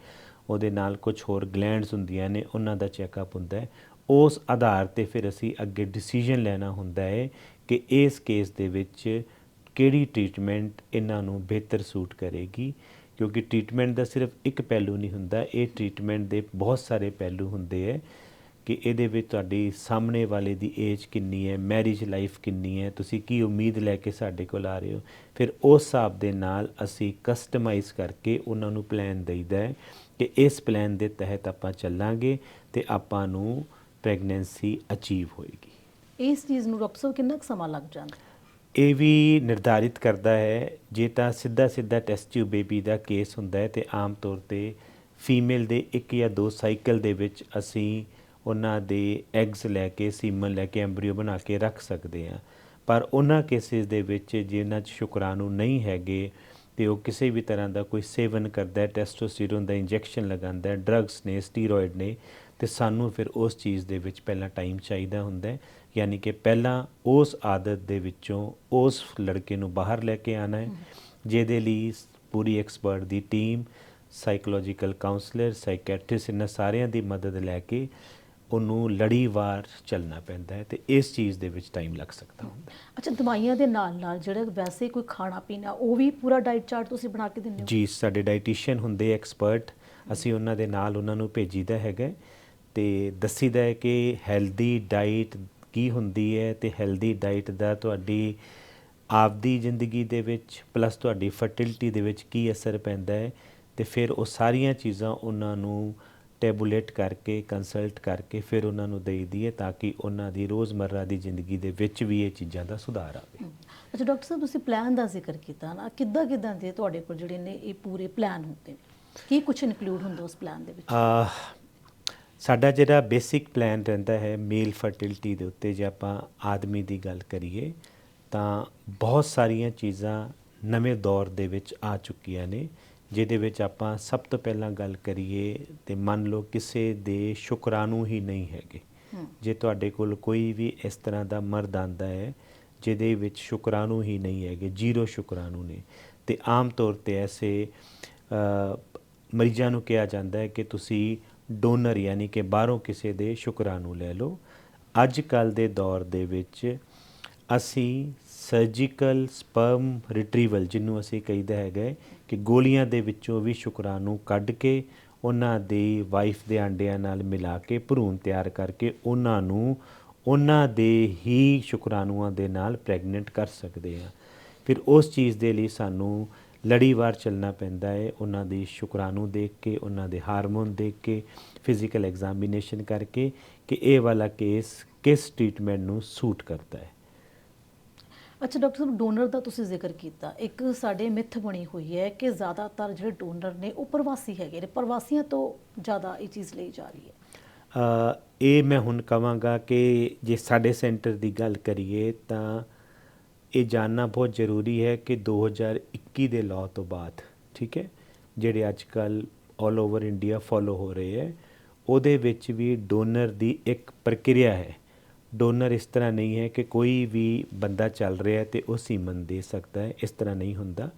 ਉਹਦੇ ਨਾਲ ਕੁਝ ਹੋਰ ਗਲੈਂਡਸ ਹੁੰਦੀਆਂ ਨੇ, ਉਹਨਾਂ ਦਾ ਚੈੱਕਅਪ ਹੁੰਦਾ ਹੈ। ਉਸ ਆਧਾਰ ਤੇ ਫਿਰ ਅਸੀਂ ਅੱਗੇ ਡਿਸੀਜਨ ਲੈਣਾ ਹੁੰਦਾ ਹੈ ਕਿ ਇਸ ਕੇਸ ਦੇ ਵਿੱਚ ਕਿਹੜੀ ਟ੍ਰੀਟਮੈਂਟ ਇਹਨਾਂ ਨੂੰ ਬਿਹਤਰ ਸੂਟ ਕਰੇਗੀ। ਕਿਉਂਕਿ ਟ੍ਰੀਟਮੈਂਟ ਦਾ ਸਿਰਫ ਇੱਕ ਪਹਿਲੂ ਨਹੀਂ ਹੁੰਦਾ, ਇਹ ਟ੍ਰੀਟਮੈਂਟ ਦੇ ਬਹੁਤ ਸਾਰੇ ਪਹਿਲੂ ਹੁੰਦੇ ਹੈ ਕਿ ਇਹਦੇ ਵਿੱਚ ਤੁਹਾਡੀ ਸਾਹਮਣੇ ਵਾਲੇ ਦੀ ਏਜ ਕਿੰਨੀ ਹੈ ਮੈਰਿਜ ਲਾਈਫ ਕਿੰਨੀ ਹੈ, ਤੁਸੀਂ ਕੀ ਉਮੀਦ ਲੈ ਕੇ ਸਾਡੇ ਕੋਲ ਆ ਰਹੇ ਹੋ। ਫਿਰ ਉਸ ਹਿਸਾਬ ਦੇ ਨਾਲ ਅਸੀਂ ਕਸਟਮਾਈਜ਼ ਕਰਕੇ ਉਹਨਾਂ ਨੂੰ ਪਲਾਨ ਦੇਈਦਾ ਹੈ ਕਿ ਇਸ ਪਲਾਨ ਦੇ ਤਹਿਤ ਆਪਾਂ ਚੱਲਾਂਗੇ ਤੇ ਆਪਾਂ ਨੂੰ ਪ੍ਰੈਗਨੈਂਸੀ ਅਚੀਵ ਹੋਏਗੀ। ਇਸ ਚੀਜ਼ ਨੂੰ ਡਾਕਟਰ ਸਾਹਿਬ ਕਿੰਨਾ ਕੁ ਸਮਾਂ ਲੱਗ ਜਾਂਦਾ? ਇਹ ਵੀ ਨਿਰਧਾਰਿਤ ਕਰਦਾ ਹੈ, ਜੇ ਤਾਂ ਸਿੱਧਾ ਸਿੱਧਾ ਟੈਸਟ ਟਿਊਬ ਬੇਬੀ ਦਾ ਕੇਸ ਹੁੰਦਾ ਹੈ ਤੇ ਆਮ ਤੌਰ ਤੇ ਫੀਮੇਲ ਦੇ ਇੱਕ ਜਾਂ ਦੋ ਸਾਈਕਲ ਦੇ ਵਿੱਚ ਅਸੀਂ ਉਹਨਾਂ ਦੇ ਐਗਸ ਲੈ ਕੇ ਸੀਮਨ ਲੈ ਕੇ ਐਮਬ੍ਰੀਓ ਬਣਾ ਕੇ ਰੱਖ ਸਕਦੇ ਹਾਂ। ਪਰ ਉਹਨਾਂ ਕੇਸਿਸ ਦੇ ਵਿੱਚ ਜਿਨ੍ਹਾਂ 'ਚ ਸ਼ੁਕਰਾਣੂ ਨਹੀਂ ਹੈਗੇ ਤੇ ਉਹ ਕਿਸੇ ਵੀ ਤਰ੍ਹਾਂ ਦਾ ਕੋਈ ਸੇਵਨ ਕਰਦਾ ਹੈ ਟੈਸਟੋਸਟੇਰੋਨ ਦਾ ਇੰਜੈਕਸ਼ਨ ਲਗਾਉਂਦਾ ਹੈ ਡਰੱਗਸ ਨੇ ਸਟੀਰੋਇਡ ਨੇ, ਤੇ ਸਾਨੂੰ ਫਿਰ ਉਸ ਚੀਜ਼ ਦੇ ਵਿੱਚ ਪਹਿਲਾਂ ਟਾਈਮ ਚਾਹੀਦਾ ਹੁੰਦਾ ਹੈ। ਯਾਨੀ ਕਿ ਪਹਿਲਾਂ ਉਸ ਆਦਤ ਦੇ ਵਿੱਚੋਂ ਉਸ ਲੜਕੇ ਨੂੰ ਬਾਹਰ ਲੈ ਕੇ ਆਣਾ ਹੈ ਜਿਹਦੇ ਲਈ ਪੂਰੀ ਐਕਸਪਰਟ ਦੀ ਟੀਮ ਸਾਈਕੋਲੋਜੀਕਲ ਕਾਉਂਸਲਰ ਸਾਈਕੈਟ੍ਰਿਸਟ ਇਹਨਾਂ ਸਾਰਿਆਂ ਦੀ ਮਦਦ ਲੈ ਕੇ ਉਹਨੂੰ ਲੜੀਵਾਰ ਚੱਲਣਾ ਪੈਂਦਾ ਹੈ ਤੇ ਇਸ ਚੀਜ਼ ਦੇ ਵਿੱਚ ਟਾਈਮ ਲੱਗ ਸਕਦਾ ਹੁੰਦਾ ਹੈ। ਅੱਛਾ ਦਵਾਈਆਂ ਦੇ ਨਾਲ ਨਾਲ ਜਿਹੜਾ ਵੈਸੇ ਕੋਈ ਖਾਣਾ ਪੀਣਾ ਉਹ ਵੀ ਪੂਰਾ ਡਾਈਟ ਚਾਰਟ ਤੁਸੀਂ ਬਣਾ ਕੇ ਦਿੰਦੇ ਹੋ? ਜੀ ਸਾਡੇ ਡਾਈਟੀਸ਼ੀਅਨ ਹੁੰਦੇ ਐਕਸਪਰਟ ਅਸੀਂ ਉਹਨਾਂ ਦੇ ਨਾਲ ਉਹਨਾਂ ਨੂੰ ਭੇਜੀਦਾ ਹੈਗਾ ਤੇ ਦੱਸੀਦਾ ਹੈ ਕਿ ਹੈਲਦੀ ਡਾਈਟ ਕੀ ਹੁੰਦੀ ਹੈ ਤੇ ਹੈਲਦੀ ਡਾਈਟ ਦਾ ਤੁਹਾਡੀ ਆਪਦੀ ਜ਼ਿੰਦਗੀ ਦੇ ਵਿੱਚ ਪਲੱਸ ਤੁਹਾਡੀ ਫਰਟੀਲਿਟੀ ਦੇ ਵਿੱਚ ਕੀ ਅਸਰ ਪੈਂਦਾ ਹੈ ਤੇ ਫਿਰ ਉਹ ਸਾਰੀਆਂ ਚੀਜ਼ਾਂ ਉਹਨਾਂ ਨੂੰ ਟੈਬੂਲੇਟ ਕਰਕੇ ਕੰਸਲਟ ਕਰਕੇ ਫਿਰ ਉਹਨਾਂ ਨੂੰ ਦੇਈਦੀ ਹੈ ਤਾਂ ਕਿ ਉਹਨਾਂ ਦੀ ਰੋਜ਼ਮਰਰਾ ਦੀ ਜ਼ਿੰਦਗੀ ਦੇ ਵਿੱਚ ਵੀ ਇਹ ਚੀਜ਼ਾਂ ਦਾ ਸੁਧਾਰ ਆਵੇ। ਅੱਛਾ ਡਾਕਟਰ ਸਾਹਿਬ ਤੁਸੀਂ ਪਲਾਨ ਦਾ ਜ਼ਿਕਰ ਕੀਤਾ ਨਾ ਕਿੱਦਾਂ ਕਿੱਦਾਂ ਦੇ ਤੁਹਾਡੇ ਕੋਲ ਜਿਹੜੇ ਨੇ ਇਹ ਪੂਰੇ ਪਲਾਨ ਹੁੰਦੇ ਨੇ? ਕੀ ਕੁਝ ਇਨਕਲੂਡ ਹੁੰਦਾ ਉਸ ਪਲਾਨ ਦੇ ਵਿੱਚ? ਆ ਸਾਡਾ ਜਿਹੜਾ ਬੇਸਿਕ ਪਲਾਨ ਰਹਿੰਦਾ ਹੈ ਮੇਲ ਫਰਟੀਲਿਟੀ ਦੇ ਉੱਤੇ ਜੇ ਆਪਾਂ ਆਦਮੀ ਦੀ ਗੱਲ ਕਰੀਏ ਤਾਂ ਬਹੁਤ ਸਾਰੀਆਂ ਚੀਜ਼ਾਂ ਨਵੇਂ ਦੌਰ ਦੇ ਵਿੱਚ ਆ ਚੁੱਕੀਆਂ ਨੇ ਜਿਹਦੇ ਵਿੱਚ ਆਪਾਂ ਸਭ ਤੋਂ ਪਹਿਲਾਂ ਗੱਲ ਕਰੀਏ ਤੇ ਮੰਨ ਲਓ ਕਿਸੇ ਦੇ ਸ਼ੁਕਰਾਣੂ ਹੀ ਨਹੀਂ ਹੈਗੇ। ਜੇ ਤੁਹਾਡੇ ਕੋਲ ਕੋਈ ਵੀ ਇਸ ਤਰ੍ਹਾਂ ਦਾ ਮਰਦ ਆਂਦਾ ਹੈ ਜਿਹਦੇ ਵਿੱਚ ਸ਼ੁਕਰਾਣੂ ਹੀ ਨਹੀਂ ਹੈਗੇ ਜ਼ੀਰੋ ਸ਼ੁਕਰਾਣੂ ਨੇ ਤੇ ਆਮ ਤੌਰ ਤੇ ਐਸੇ ਮਰੀਜ਼ਾਂ ਨੂੰ ਕਿਹਾ ਜਾਂਦਾ ਹੈ ਕਿ ਤੁਸੀਂ ਡੋਨਰ ਯਾਨੀ ਕਿ ਬਾਹਰੋਂ ਕਿਸੇ ਦੇ ਸ਼ੁਕਰਾਣੂ ਲੈ ਲਓ। ਅੱਜ ਕੱਲ ਦੇ ਦੌਰ ਦੇ ਵਿੱਚ ਅਸੀਂ ਸਰਜੀਕਲ ਸਪਰਮ ਰਿਟਰੀਵਲ ਜਿਹਨੂੰ ਅਸੀਂ ਕਹਿੰਦਾ ਹੈਗਾ ਕਿ ਗੋਲੀਆਂ ਦੇ ਵਿੱਚੋਂ ਵੀ ਸ਼ੁਕਰਾਣੂ ਕੱਢ ਕੇ ਉਹਨਾਂ ਦੀ ਵਾਈਫ ਦੇ ਆਂਡਿਆਂ ਨਾਲ ਮਿਲਾ ਕੇ ਭਰੂਣ ਤਿਆਰ ਕਰਕੇ ਉਹਨਾਂ ਨੂੰ ਉਹਨਾਂ ਦੇ ਹੀ ਸ਼ੁਕਰਾਣੂਆਂ ਦੇ ਨਾਲ ਪ੍ਰੈਗਨੈਂਟ ਕਰ ਸਕਦੇ ਆ ਫਿਰ ਉਸ ਚੀਜ਼ ਦੇ ਲਈ ਸਾਨੂੰ ਲੜੀਵਾਰ ਚੱਲਣਾ ਪੈਂਦਾ ਹੈ। ਉਹਨਾਂ ਦੀ ਸ਼ੁਕਰਾਣੂ ਦੇਖ ਕੇ ਉਹਨਾਂ ਦੇ ਹਾਰਮੋਨ ਦੇਖ ਕੇ ਫਿਜ਼ੀਕਲ ਐਗਜ਼ਾਮੀਨੇਸ਼ਨ ਕਰਕੇ ਕਿ ਇਹ ਵਾਲਾ ਕੇਸ ਕਿਸ ਟ੍ਰੀਟਮੈਂਟ ਨੂੰ ਸੂਟ ਕਰਦਾ ਹੈ। ਅੱਛਾ ਡਾਕਟਰ ਸਾਹਿਬ ਡੋਨਰ ਦਾ ਤੁਸੀਂ ਜ਼ਿਕਰ ਕੀਤਾ। ਇੱਕ ਸਾਡੇ ਮਿੱਥ ਬਣੀ ਹੋਈ ਹੈ ਕਿ ਜ਼ਿਆਦਾਤਰ ਜਿਹੜੇ ਡੋਨਰ ਨੇ ਉਹ ਪ੍ਰਵਾਸੀ ਹੈਗੇ ਨੇ। ਪ੍ਰਵਾਸੀਆਂ ਤੋਂ ਜ਼ਿਆਦਾ ਇਹ ਚੀਜ਼ ਲਈ ਜਾ ਰਹੀ ਹੈ। ਅ, ਇਹ ਮੈਂ ਹੁਣ ਕਵਾਂਗਾ ਕਿ ਜੇ ਸਾਡੇ ਸੈਂਟਰ ਦੀ ਗੱਲ ਕਰੀਏ ਤਾਂ ਇਹ ਜਾਨਣਾ ਬਹੁਤ ਜ਼ਰੂਰੀ ਹੈ ਕਿ 2021 ਦੇ ਲਾਅ ਤੋਂ ਬਾਅਦ, ਠੀਕ ਹੈ? ਜਿਹੜੇ ਅੱਜ ਕੱਲ 올 ਓਵਰ ਇੰਡੀਆ ਫੋਲੋ ਹੋ ਰਹੇ ਹੈ, ਉਹਦੇ ਵਿੱਚ ਵੀ ਡੋਨਰ ਦੀ ਇੱਕ ਪ੍ਰਕਿਰਿਆ ਹੈ। ਡੋਨਰ ਇਸ ਤਰ੍ਹਾਂ ਨਹੀਂ ਹੈ ਕਿ ਕੋਈ ਵੀ ਬੰਦਾ ਚੱਲ ਰਿਹਾ ਤੇ ਉਹ ਸੀਮਨ ਦੇ ਸਕਦਾ ਹੈ, ਇਸ ਤਰ੍ਹਾਂ ਨਹੀਂ ਹੁੰਦਾ।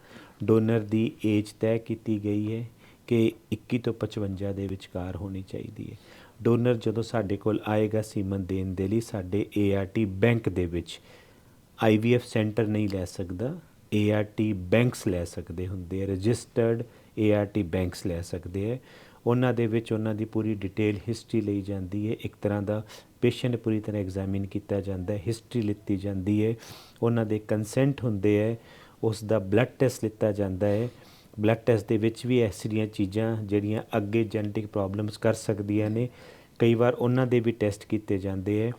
ਡੋਨਰ ਦੀ ਏਜ ਤੈਅ ਕੀਤੀ ਗਈ ਹੈ ਕਿ 21 ਤੋਂ 55 ਦੇ ਵਿਚਕਾਰ ਹੋਣੀ ਚਾਹੀਦੀ ਹੈ। ਡੋਨਰ ਜਦੋਂ ਸਾਡੇ ਕੋਲ ਆਏਗਾ ਸੀਮਨ ਦੇਣ ਦੇ ਲਈ ਸਾਡੇ ਏਆਰਟੀ ਬੈਂਕ ਦੇ ਵਿੱਚ ਆਈਵੀਐਫ ਸੈਂਟਰ ਨਹੀਂ ਲੈ ਸਕਦਾ ਏਆਰਟੀ ਬੈਂਕਸ ਲੈ ਸਕਦੇ ਹੁੰਦੇ ਆ, ਰਜਿਸਟਰਡ ਏਆਰਟੀ ਬੈਂਕਸ ਲੈ ਸਕਦੇ ਆ। ਉਹਨਾਂ ਦੇ ਵਿੱਚ ਉਹਨਾਂ ਦੀ ਪੂਰੀ ਡਿਟੇਲ ਹਿਸਟਰੀ ਲਈ ਜਾਂਦੀ ਹੈ। ਇੱਕ ਤਰ੍ਹਾਂ ਦਾ ਪੇਸ਼ੈਂਟ ਪੂਰੀ ਤਰ੍ਹਾਂ ਐਗਜ਼ਾਮਿਨ ਕੀਤਾ ਜਾਂਦਾ ਹੈ ਹਿਸਟਰੀ ਲਿੱਤੀ ਜਾਂਦੀ ਹੈ। ਉਹਨਾਂ ਦੇ ਕੰਸੈਂਟ ਹੁੰਦੇ ਹੈ ਉਸ ਦਾ ਬਲੱਡ ਟੈਸਟ ਲਿੱਤਾ ਜਾਂਦਾ ਹੈ। ਬਲੱਡ ਟੈਸਟ ਦੇ ਵਿੱਚ ਵੀ ਐਸੀਆਂ ਚੀਜ਼ਾਂ ਜਿਹੜੀਆਂ ਅੱਗੇ ਜੈਨੇਟਿਕ ਪ੍ਰੋਬਲਮਸ ਕਰ ਸਕਦੀਆਂ ਨੇ। ਕਈ ਵਾਰ ਉਹਨਾਂ ਦੇ ਵੀ ਟੈਸਟ ਕੀਤੇ ਜਾਂਦੇ ਹੈ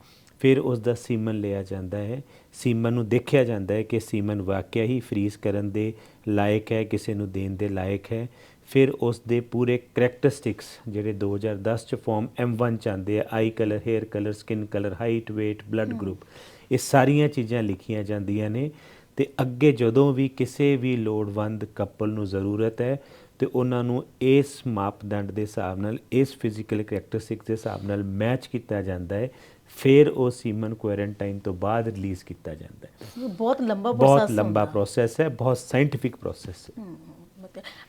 ਫਿਰ ਉਸ ਦਾ ਸੀਮਨ ਲਿਆ ਜਾਂਦਾ ਹੈ। ਸੀਮਨ ਨੂੰ ਦੇਖਿਆ ਜਾਂਦਾ ਹੈ ਕਿ ਸੀਮਨ ਵਾਕਿਆ ਹੀ ਫਰੀਜ਼ ਕਰਨ ਦੇ ਲਾਇਕ ਹੈ ਕਿਸੇ ਨੂੰ ਦੇਣ ਦੇ ਲਾਇਕ ਹੈ। ਫਿਰ ਉਸ ਦੇ ਪੂਰੇ ਕਰੈਕਟਰਿਸਟਿਕਸ ਜਿਹੜੇ 2010 ਚ ਫਾਰਮ M1 ਚ ਆਉਂਦੇ ਆ eye colour hair colour skin colour height weight blood group ਇਹ ਸਾਰੀਆਂ ਚੀਜ਼ਾਂ ਲਿਖੀਆਂ ਜਾਂਦੀਆਂ ਨੇ ਤੇ ਅੱਗੇ ਜਦੋਂ ਵੀ ਕਿਸੇ ਵੀ ਲੋੜਵੰਦ ਕਪਲ ਨੂੰ ਜ਼ਰੂਰਤ ਹੈ ਤੇ ਉਹਨਾਂ ਨੂੰ ਇਸ ਮਾਪਦੰਡ ਦੇ ਹਿਸਾਬ ਨਾਲ ਇਸ ਫਿਜ਼ੀਕਲ ਕਰੈਕਟਰਿਸਟਿਕਸ ਦੇ ਹਿਸਾਬ ਨਾਲ ਮੈਚ ਕੀਤਾ ਜਾਂਦਾ ਹੈ ਫਿਰ ਉਹ ਸੀਮਨ ਕੁਆਰੰਟਾਈਨ ਤੋਂ ਬਾਅਦ ਰਿਲੀਜ਼ ਕੀਤਾ ਜਾਂਦਾ ਹੈ। ਬਹੁਤ ਲੰਬਾ ਪ੍ਰੋਸੈਸ ਬਹੁਤ ਲੰਬਾ ਪ੍ਰੋਸੈਸ ਹੈ ਬਹੁਤ ਸਾਇੰਟੀਫਿਕ ਪ੍ਰੋਸੈਸ ਹੈ।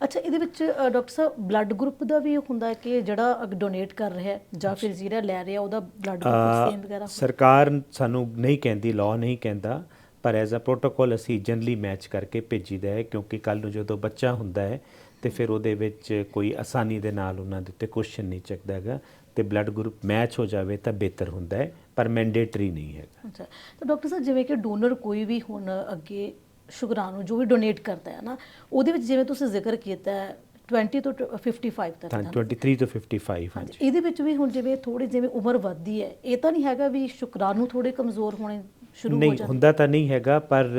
ਅੱਛਾ ਇਹਦੇ ਵਿੱਚ ਡਾਕਟਰ ਸਾਹਿਬ ਬਲੱਡ ਗਰੁੱਪ ਦਾ ਵੀ ਹੁੰਦਾ ਹੈ ਕਿ ਜਿਹੜਾ ਡੋਨੇਟ ਕਰ ਰਿਹਾ ਹੈ ਜਾਂ ਫਿਰ ਜਿਹੜਾ ਲੈ ਰਿਹਾ ਉਹਦਾ ਬਲੱਡ ਗਰੁੱਪ ਸੇਮ ਵਗੈਰਾ ਸਰਕਾਰ ਸਾਨੂੰ ਨਹੀਂ ਕਹਿੰਦੀ ਲਾਅ ਨਹੀਂ ਕਹਿੰਦਾ ਪਰ ਐਜ਼ ਅ ਪ੍ਰੋਟੋਕਾਲ ਅਸੀਂ ਜਨਰਲੀ ਮੈਚ ਕਰਕੇ ਭੇਜੀਦਾ ਹੈ ਕਿਉਂਕਿ ਕੱਲ ਨੂੰ ਜਦੋਂ ਬੱਚਾ ਹੁੰਦਾ ਹੈ ਤੇ ਫਿਰ ਉਹਦੇ ਵਿੱਚ ਕੋਈ ਆਸਾਨੀ ਦੇ ਨਾਲ ਉਹਨਾਂ ਦੇ ਉੱਤੇ ਕੁਐਸਚਨ ਨਹੀਂ ਚੱਕਦਾ ਹੈਗਾ। ਤੇ ਬਲੱਡ ਗਰੁੱਪ ਮੈਚ ਹੋ ਜਾਵੇ ਤਾਂ ਬਿਹਤਰ ਹੁੰਦਾ ਹੈ ਪਰ ਮੈਂਡੇਟਰੀ ਨਹੀਂ ਹੈਗਾ। ਅੱਛਾ ਤਾਂ ਡਾਕਟਰ ਸਾਹਿਬ ਜਿਵੇਂ ਕਿ ਡੋਨਰ ਕੋਈ ਵੀ ਹੁਣ ਅੱਗੇ ਸ਼ੁਕਰਾਣੂ ਜੋ ਵੀ ਡੋਨੇਟ ਕਰਦਾ ਹੈ ਨਾ ਉਹਦੇ ਵਿੱਚ ਜਿਵੇਂ ਤੁਸੀਂ ਜ਼ਿਕਰ ਕੀਤਾ ਹੈ 20 ਤੋਂ 55 ਤੱਕ ਤਾਂ ਦਾ ਨਾ। 23 ਤੋਂ 55 ਹਾਂਜੀ ਇਹਦੇ ਵਿੱਚ ਵੀ ਹੁਣ ਜਿਵੇਂ ਥੋੜੀ ਜਿਵੇਂ ਉਮਰ ਵੱਧਦੀ ਹੈ ਇਹ ਤਾਂ ਨਹੀਂ ਹੈਗਾ ਵੀ ਸ਼ੁਕਰਾਣੂ ਥੋੜੇ ਕਮਜ਼ੋਰ ਹੋਣੇ ਸ਼ੁਰੂ ਹੋ ਨਹੀਂ ਜਾਂਦੇ। ਹੁੰਦਾ ਤਾਂ ਨਹੀਂ ਹੈਗਾ ਪਰ